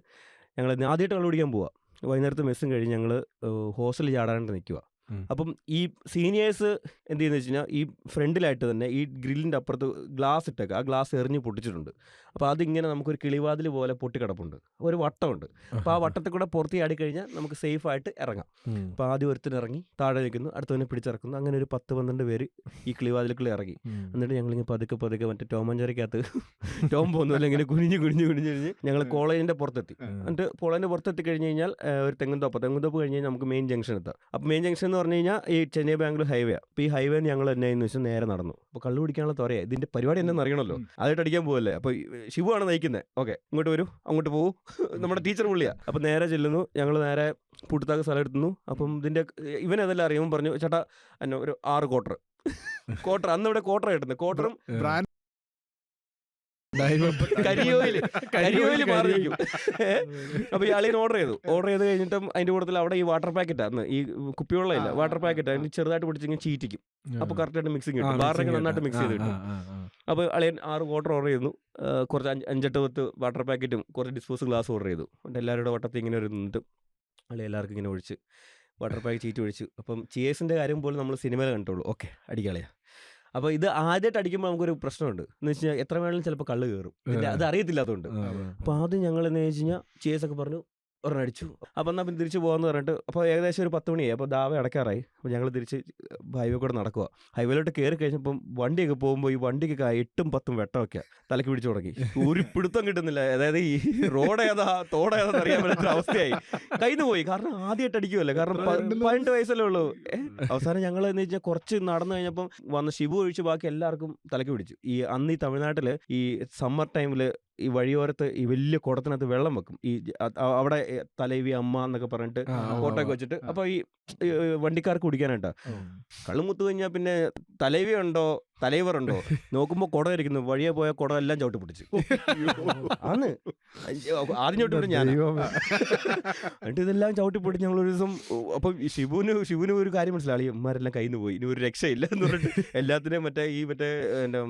ഞങ്ങൾ ആദ്യമായിട്ട് കണ്ടുപിടിക്കാൻ പോവാം. വൈകുന്നേരത്തെ മെസ്സും കഴിഞ്ഞ് ഞങ്ങൾ ഹോസ്റ്റലിൽ ചാടാനായിട്ട് നിൽക്കുക. അപ്പം ഈ സീനിയേഴ്സ് എന്ത് ചെയ്യുന്നത് വെച്ച് കഴിഞ്ഞാൽ ഈ ഫ്രണ്ടിലായിട്ട് തന്നെ ഈ ഗ്രില്ലിന്റെ അപ്പുറത്ത് ഗ്ലാസ് ഇട്ടേക്ക്. ആ ഗ്ലാസ് എറിഞ്ഞ് പൊട്ടിച്ചിട്ടുണ്ട്. അപ്പോൾ അതിങ്ങനെ നമുക്കൊരു കിളിവാതിൽ പോലെ പൊട്ടിക്കിടപ്പുണ്ട്. ഒരു വട്ടമുണ്ട്. അപ്പോൾ ആ വട്ടത്തിൽ കൂടെ പുറത്ത് ചാടി കഴിഞ്ഞാൽ നമുക്ക് സേഫ് ആയിട്ട് ഇറങ്ങാം അപ്പോൾ ആദ്യം ഒരുത്തിന് ഇറങ്ങി താഴെ നിൽക്കുന്നു അടുത്തവനെ പിടിച്ചിറക്കുന്നു. അങ്ങനെ ഒരു പത്ത് പന്ത്രണ്ട് പേര് ഈ കിളിവാതിലുകളിൽ ഇറങ്ങി. എന്നിട്ട് ഞങ്ങളിങ്ങനെ പതുക്കെ പതുക്കെ മറ്റേ ടോമഞ്ചറിക്കകത്ത് ടോം പോകുന്നു അല്ലെങ്കിൽ ഇങ്ങനെ കുനിഞ്ഞ് കുനിഞ്ഞ് കുനിഞ്ഞ് കുനിഞ്ഞ് ഞങ്ങൾ കോളേജിന്റെ പുറത്തെത്തി. എന്നിട്ട് കോളേജിന്റെ പുറത്തെത്തി കഴിഞ്ഞ് കഴിഞ്ഞാൽ ഒരു തെങ്ങുന്തോപ്പ് തെങ്ങുന്തോപ്പ് കഴിഞ്ഞ് കഴിഞ്ഞാൽ നമുക്ക് മെയിൻ ജംഗ്ഷൻ എത്താം. അപ്പോൾ മെയിൻ ജംഗ്ഷൻ എന്ന് പറഞ്ഞു കഴിഞ്ഞാൽ ഈ ചെന്നൈ ബാംഗ്ലൂർ ഹൈവേ അപ്പോൾ ഈ ഹൈവേ ഞങ്ങൾ എന്നെ എന്ന് വെച്ചാൽ നേരെ നടന്നു. അപ്പോൾ കള്ളു പിടിക്കാനുള്ള തുറയെ ഇതിന്റെ പരിപാടി എന്നെ അറിയണമല്ലോ? അതായിട്ട് അടിക്കാൻ പോകല്ലേ അപ്പോൾ ആണ് നയിക്കുന്നത് ഓക്കെ ഇങ്ങോട്ട് വരൂ. അങ്ങോട്ട് പോകൂ നമ്മുടെ ടീച്ചർ പുള്ളിയാ. അപ്പോൾ നേരെ ചെല്ലുന്നു. ഞങ്ങൾ നേരെ പൂട്ടത്താക്ക് സ്ഥലം എടുത്തുന്നു. അപ്പം ഇവൻ ഇവനതെല്ലാം അറിയുമ്പോൾ പറഞ്ഞു ചേട്ടാ എന്നെ ഒരു ആറ് ക്വാർട്ടർ ക്വാർട്ടർ അന്ന് ഇവിടെ ക്വാർട്ടർ കിട്ടുന്നത് ക്വാർട്ടറും ബ്രാൻഡ് ഡൈവർ- കരിയോയിൽ കരിയോയിൽ മാറി അപ്പോൾ ഈ അളിയൻ ഓർഡർ ചെയ്തു. ഓർഡർ ചെയ്ത് കഴിഞ്ഞിട്ടും അതിന്റെ കൂട്ടത്തിൽ അവിടെ ഈ വാട്ടർ പാക്കറ്റ് അന്ന് ഈ കുപ്പിവെള്ളമില്ല വാട്ടർ പാക്കറ്റ്. അതിന് ചെറുതായിട്ട് പിടിച്ചിങ്ങനെ ചീറ്റിക്കും. അപ്പൊ കറക്റ്റായിട്ട് മിക്സിങ് മിക്സിംഗ് കിട്ടും. ബാറിനൊക്കെ mixing നന്നായിട്ട് മിക്സ് ചെയ്ത് കിട്ടും. അപ്പോൾ അളിയൻ ആറ് വാട്ടർ ഓർഡർ ചെയ്യുന്നു. കുറച്ച് അഞ്ച് അഞ്ചെട്ട് പത്ത് വാട്ടർ പാക്കറ്റും കുറച്ച് ഡിസ്പോസ് ഗ്ലാസ് ഓർഡർ ചെയ്തു. എന്നിട്ട് എല്ലാവരുടെ വട്ടത്തിൽ ഇങ്ങനെ ഒരു നിന്നിട്ട് അളി എല്ലാവർക്കും ഇങ്ങനെ ഒഴിച്ച് വാട്ടർ പാക്ക് ചീറ്റ് ഒഴിച്ചു. അപ്പം ചിയേഴ്സിന്റെ കാര്യം പോലും നമ്മൾ സിനിമയിൽ കണ്ടുള്ളൂ ഓക്കെ അടിക്കളിയാ അപ്പോൾ ഇത് ആദ്യമായിട്ട് അടിക്കുമ്പോൾ നമുക്കൊരു പ്രശ്നമുണ്ട്. എന്ന് വെച്ച് കഴിഞ്ഞാൽ എത്ര വേണമെങ്കിലും ചിലപ്പോൾ കള്ള് കയറും അത് അറിയത്തില്ലാത്തതുകൊണ്ട് അപ്പോൾ ആദ്യം ഞങ്ങൾ എന്ന് വെച്ച് കഴിഞ്ഞാൽ ചേസ് ഒക്കെ പറഞ്ഞു ഒരെണ്ണം അടിച്ചു അപ്പം എന്നാൽ പിന്നെ തിരിച്ച് പോകാമെന്ന് പറഞ്ഞിട്ട് അപ്പോൾ ഏകദേശം ഒരു പത്ത് മണിയായി. അപ്പോൾ ദാവ അടക്കാറായി അപ്പോൾ ഞങ്ങൾ തിരിച്ച് ഹൈവേ കൂടെ നടക്കുക ഹൈവേയിലോട്ട് കയറി കഴിഞ്ഞപ്പം വണ്ടിയൊക്കെ പോകുമ്പോൾ ഈ വണ്ടിക്കൊക്കെ എട്ടും പത്തും വെട്ടമൊക്കെ തലക്ക് പിടിച്ചു തുടങ്ങി. ഒരു പിടുത്തം കിട്ടുന്നില്ല. അതായത് ഈ റോഡ് ഏതാ തോട് ഏതാന്ന് അറിയാൻ പറ്റുന്ന അവസ്ഥയായി. കയ്യിൽ പോയി. കാരണം ആദ്യമായിട്ട് അടിക്കുമല്ലേ കാരണം പതിനെട്ട് വയസ്സല്ലേ ഉള്ളൂ. അവസാനം ഞങ്ങൾ എന്ന് വെച്ചാൽ കുറച്ച് നടന്നു കഴിഞ്ഞപ്പം വന്ന് ശിവു ഒഴിച്ച് ബാക്കി എല്ലാവർക്കും തലക്ക് പിടിച്ചു. ഈ അന്ന് ഈ തമിഴ്നാട്ടിൽ ഈ സമ്മർ ടൈമിൽ ഈ വഴിയോരത്ത് ഈ വലിയ കുടത്തിനകത്ത് വെള്ളം വെക്കും. ഈ അ- അവിടെ തലൈവി അമ്മ എന്നൊക്കെ പറഞ്ഞിട്ട് ഫോട്ടോയൊക്കെ വെച്ചിട്ട് അപ്പൊ ഈ ഈ, വണ്ടിക്കാർക്ക് കുടിക്കാനായിട്ടാ. കള്ളുമുത്ത് കഴിഞ്ഞാൽ പിന്നെ തലൈവി ഉണ്ടോ? തലൈവർ ഉണ്ടോ നോക്കുമ്പോൾ കുട ഇരിക്കുന്നു വഴിയെ പോയ കുടം എല്ലാം ചവിട്ടി പിടിച്ചു. ആന്ന് ആദ്യം ചവിട്ടി പിടിച്ച ഞാൻ. എന്നിട്ട് ഇതെല്ലാം ചവിട്ടി പിടിച്ച് ഞങ്ങൾ ഒരു ദിവസം അപ്പം ശിവന് ശിവുവിന് ശിവുവിന് ഒരു കാര്യം മനസ്സിലായി. അമ്മമാരെല്ലാം കയ്യിൽ നിന്ന് പോയി. ഇനി ഒരു രക്ഷയില്ല എന്ന് പറഞ്ഞിട്ട് എല്ലാത്തിനെയും മറ്റേ ഈ മറ്റേ എന്റെ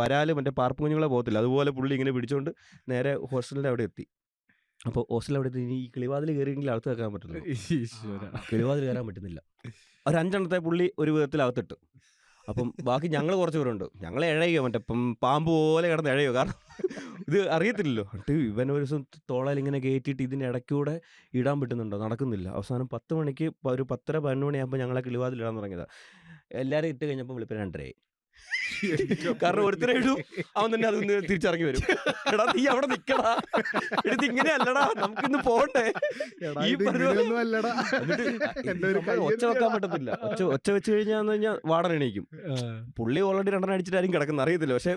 വരാൽ മറ്റേ പാർപ്പ് കുഞ്ഞുങ്ങളെ പോകത്തില്ല. അതുപോലെ പുള്ളി ഇങ്ങനെ പിടിച്ചോണ്ട് നേരെ ഹോസ്റ്റലിന്റെ അവിടെ എത്തി. അപ്പോൾ ഹോസ്റ്റലിൽ അവിടെ എത്തി. ഇനി ഈ കിളിവാതിൽ കയറിയെങ്കിൽ അകത്ത് വെക്കാൻ പറ്റില്ല. കിളിവാതിൽ കയറാൻ പറ്റുന്നില്ല. ഒരു അഞ്ചെണ്ണത്തെ പുള്ളി ഒരു വിധത്തിൽ അകത്തിട്ടു. അപ്പം ബാക്കി ഞങ്ങൾ കുറച്ച് പേരുണ്ട്. ഞങ്ങൾ ഇഴയോ മറ്റേ ഇപ്പം പാമ്പ് പോലെ കിടന്ന് ഇഴയോ കാരണം ഇത് അറിയത്തില്ലല്ലോ. എന്നിട്ട് ഇവൻ ഒരു ദിവസം തോളയിൽ ഇങ്ങനെ കയറ്റിയിട്ട് ഇതിന്റെ ഇടയ്ക്കൂടെ ഇടാൻ പറ്റുന്നുണ്ടോ? നടക്കുന്നില്ല. അവസാനം പത്ത് മണിക്ക് ഒരു പത്തര പതിനൊന്ന് മണിയാകുമ്പോൾ ഞങ്ങളെ കിളിവാതിൽ ഇടാൻ തുടങ്ങിയതാണ് എല്ലാവരും ഇട്ട് കഴിഞ്ഞപ്പോൾ വെളുപ്പിന് രണ്ടരയായി. കാരണം ഒരുത്തരെ ഇടും അവൻ തന്നെ അത് തിരിച്ചിറങ്ങി വരും. എടാ നീ അവിടെ നിക്കടാ. എടുത്ത് ഇങ്ങനെ അല്ലടാ നമുക്കിന്ന് പോണ്ടേ എടാ, ഈ ഒച്ച വെക്കാൻ പറ്റത്തില്ല. ഒച്ച ഒച്ച വെച്ച് കഴിഞ്ഞാൽ കഴിഞ്ഞാൽ വാടൻ എണീക്കും. പുള്ളി ഓൾറെഡി രണ്ടെണ്ണം അടിച്ചിട്ടാരും കിടക്കുന്ന അറിയത്തില്ല. പക്ഷെ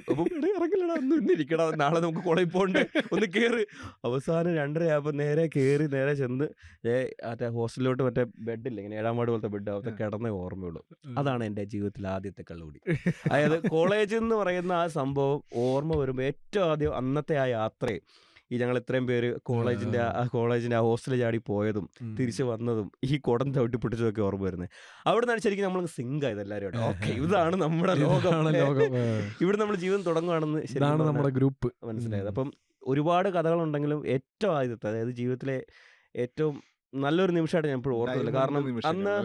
ഇറങ്ങില്ലടാ ഒന്ന് ഇന്ന് ഇരിക്കടാ നാളെ നമുക്ക് കോളേജിൽ പോകണ്ടേ. ഒന്ന് കേറ്. അവസാനം രണ്ടരയാകുമ്പോൾ നേരെ കയറി നേരെ ചെന്ന് ഏ മറ്റേ ഹോസ്റ്റലിലോട്ട് മറ്റേ ബെഡില്ല ഇങ്ങനെ ഏഴാം വാർഡ് പോലത്തെ ബെഡ് അവിടുത്തെ കിടന്നേ ഓർമ്മയുള്ളൂ. അതാണ് എന്റെ ജീവിതത്തിൽ ആദ്യത്തെ കള്ളുകൂടി. അതായത് കോളേജ് എന്ന് പറയുന്ന ആ സംഭവം ഓർമ്മ വരുമ്പോൾ ഏറ്റവും ആദ്യം അന്നത്തെ ആ യാത്രയും ഈ ഞങ്ങൾ ഇത്രയും പേര് കോളേജിന്റെ ആ കോളേജിന്റെ ആ ഹോസ്റ്റലിൽ ചാടി പോയതും തിരിച്ചു വന്നതും ഈ കുടം ചവിട്ടി പിടിച്ചതൊക്കെ ഓർമ്മ വരുന്നത് അവിടെ നിന്നാണ് ശരിക്കും നമ്മൾ സിങ്ക് ആയത് എല്ലാവരും ഓക്കെ ഇതാണ് നമ്മുടെ ലോകം. ഇവിടെ നമ്മൾ ജീവിതം തുടങ്ങുകയാണെന്ന് ശരിയാണ് നമ്മുടെ ഗ്രൂപ്പ്. മനസ്സിലായത്. അപ്പം ഒരുപാട് കഥകളുണ്ടെങ്കിലും ഏറ്റവും ആദ്യത്തെ അതായത് ജീവിതത്തിലെ ഏറ്റവും നല്ലൊരു നിമിഷമായിട്ട് ഞാൻ ഇപ്പോഴും ഓർക്കുന്നില്ല. കാരണം അന്ന്?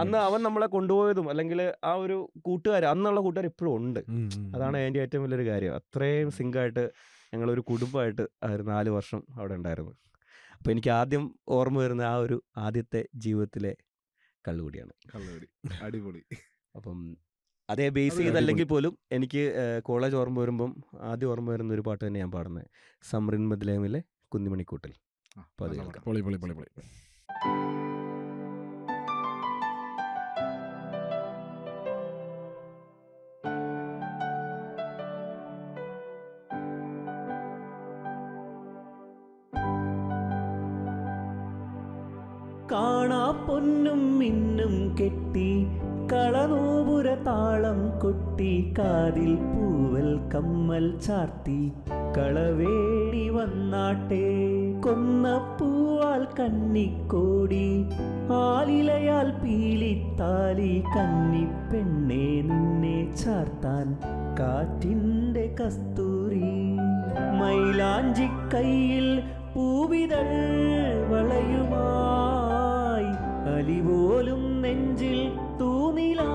അന്ന് അവൻ നമ്മളെ കൊണ്ടുപോയതും അല്ലെങ്കിൽ ആ ഒരു കൂട്ടുകാർ അന്നുള്ള കൂട്ടുകാർ ഇപ്പോഴും ഉണ്ട്. അതാണ് അതിന്റെ ഏറ്റവും വലിയൊരു കാര്യം. അത്രയും സിങ്കായിട്ട് ഒരു കുടുംബമായിട്ട് ആ ഒരു നാല് വർഷം അവിടെ ഉണ്ടായിരുന്നു. അപ്പോൾ എനിക്ക് ആദ്യം ഓർമ്മ വരുന്ന ആ ഒരു ആദ്യത്തെ ജീവിതത്തിലെ കള്ളുകൂടിയാണ്. കള്ളുകുടി. അടിപൊളി. അപ്പം അതേ ബേസ് ചെയ്തല്ലെങ്കിൽ പോലും എനിക്ക് കോളേജ് ഓർമ്മ വരുമ്പം ആദ്യം ഓർമ്മ വരുന്ന ഒരു പാട്ട് തന്നെ ഞാൻ പാടുന്നത്. സമറിൻ മദ്ലേമിലെ കുന്നിമണിക്കൂട്ടൽ. പൊളി പൊളി പൊളി പൊളി. കാണാ പൊന്നും മിന്നും കെട്ടി കളനോപുര താളം കൊട്ടി കാതിൽ പൂവൽ കമ്മൽ ചാർത്തി കളവേടി വന്നാട്ടെ. കൊന്ന പൂവാൽ കന്നിക്കോടി ആലിലയാൽ പീലിത്താലി കന്നിപ്പെണ്ണെ നിന്നെ ചാർത്താൻ കാറ്റിന്റെ കസ്തൂരി. മൈലാഞ്ചി കയ്യിൽ പൂവിതൾ വളയുമായി അലിപോലും നെഞ്ചിൽ തൂനിലാ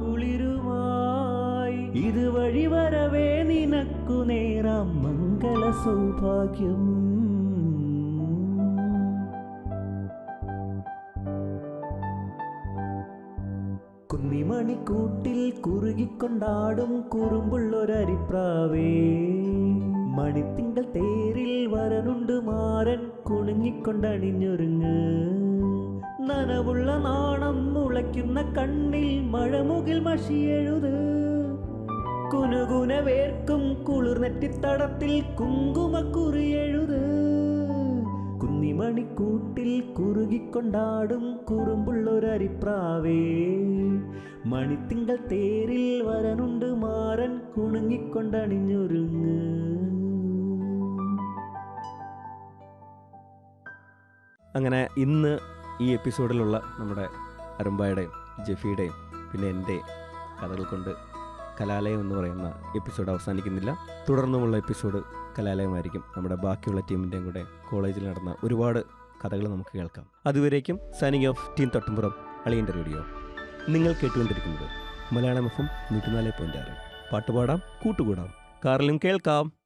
കുളിരുമായി. ഇതുവഴി വരവേ നിനക്കു നേരാം മംഗള സൗഭാഗ്യം കുന്നിമണിക്കൂട്ടിൽ കുറുകിക്കൊണ്ടാടും കുറുമ്പുള്ളൊരരിപ്രാവേ. മണിത്തിങ്കൾ തേരിൽ വരനുണ്ട് മാരൻ കുണുങ്ങിക്കൊണ്ടണിഞ്ഞൊരുങ്ങ്. നനവുള്ള നാണം മുളയ്ക്കുന്ന കണ്ണിൽ മഴമുകിൽ മഷിയെഴുത്. കുനുകുന വേർക്കും കുളിർനെറ്റിത്തടത്തിൽ കുങ്കുമക്കുറിയെഴുത്. കുന്നിമണിക്കൂട്ടിൽ കുറുകിക്കൊണ്ടാടും കുറുമ്പുള്ളൊരരിപ്രാവേ. മണിത്തിങ്കൾ തേരിൽ വരനുണ്ട് മാരൻ കുണുങ്ങിക്കൊണ്ടണിഞ്ഞൊരുങ്ങ്. അങ്ങനെ ഇന്ന് ഈ എപ്പിസോഡിലുള്ള നമ്മുടെ അരുമ്പായുടെയും ജെഫിയുടെയും പിന്നെ എന്റെ കഥകൾ കൊണ്ട് കലാലയം എന്ന് പറയുന്ന എപ്പിസോഡ് അവസാനിക്കുന്നില്ല. തുടർന്നുമുള്ള എപ്പിസോഡ് കലാലയമായിരിക്കും നമ്മുടെ ബാക്കിയുള്ള ടീമിന്റെയും കൂടെ കോളേജിൽ നടന്ന ഒരുപാട് കഥകൾ നമുക്ക് കേൾക്കാം. അതുവരേക്കും സൈനിങ് ഓഫ് ടീം തൊട്ടുംപുറം അളിയന്റെ റേഡിയോ നിങ്ങൾ കേട്ടുകൊണ്ടിരിക്കുന്നത് മലയാളം എം നൂറ്റിനാല് പോയിന്റ് ആറ്. പാട്ടുപാടാം കൂട്ടുകൂടാം. കാറിലും കേൾക്കാം.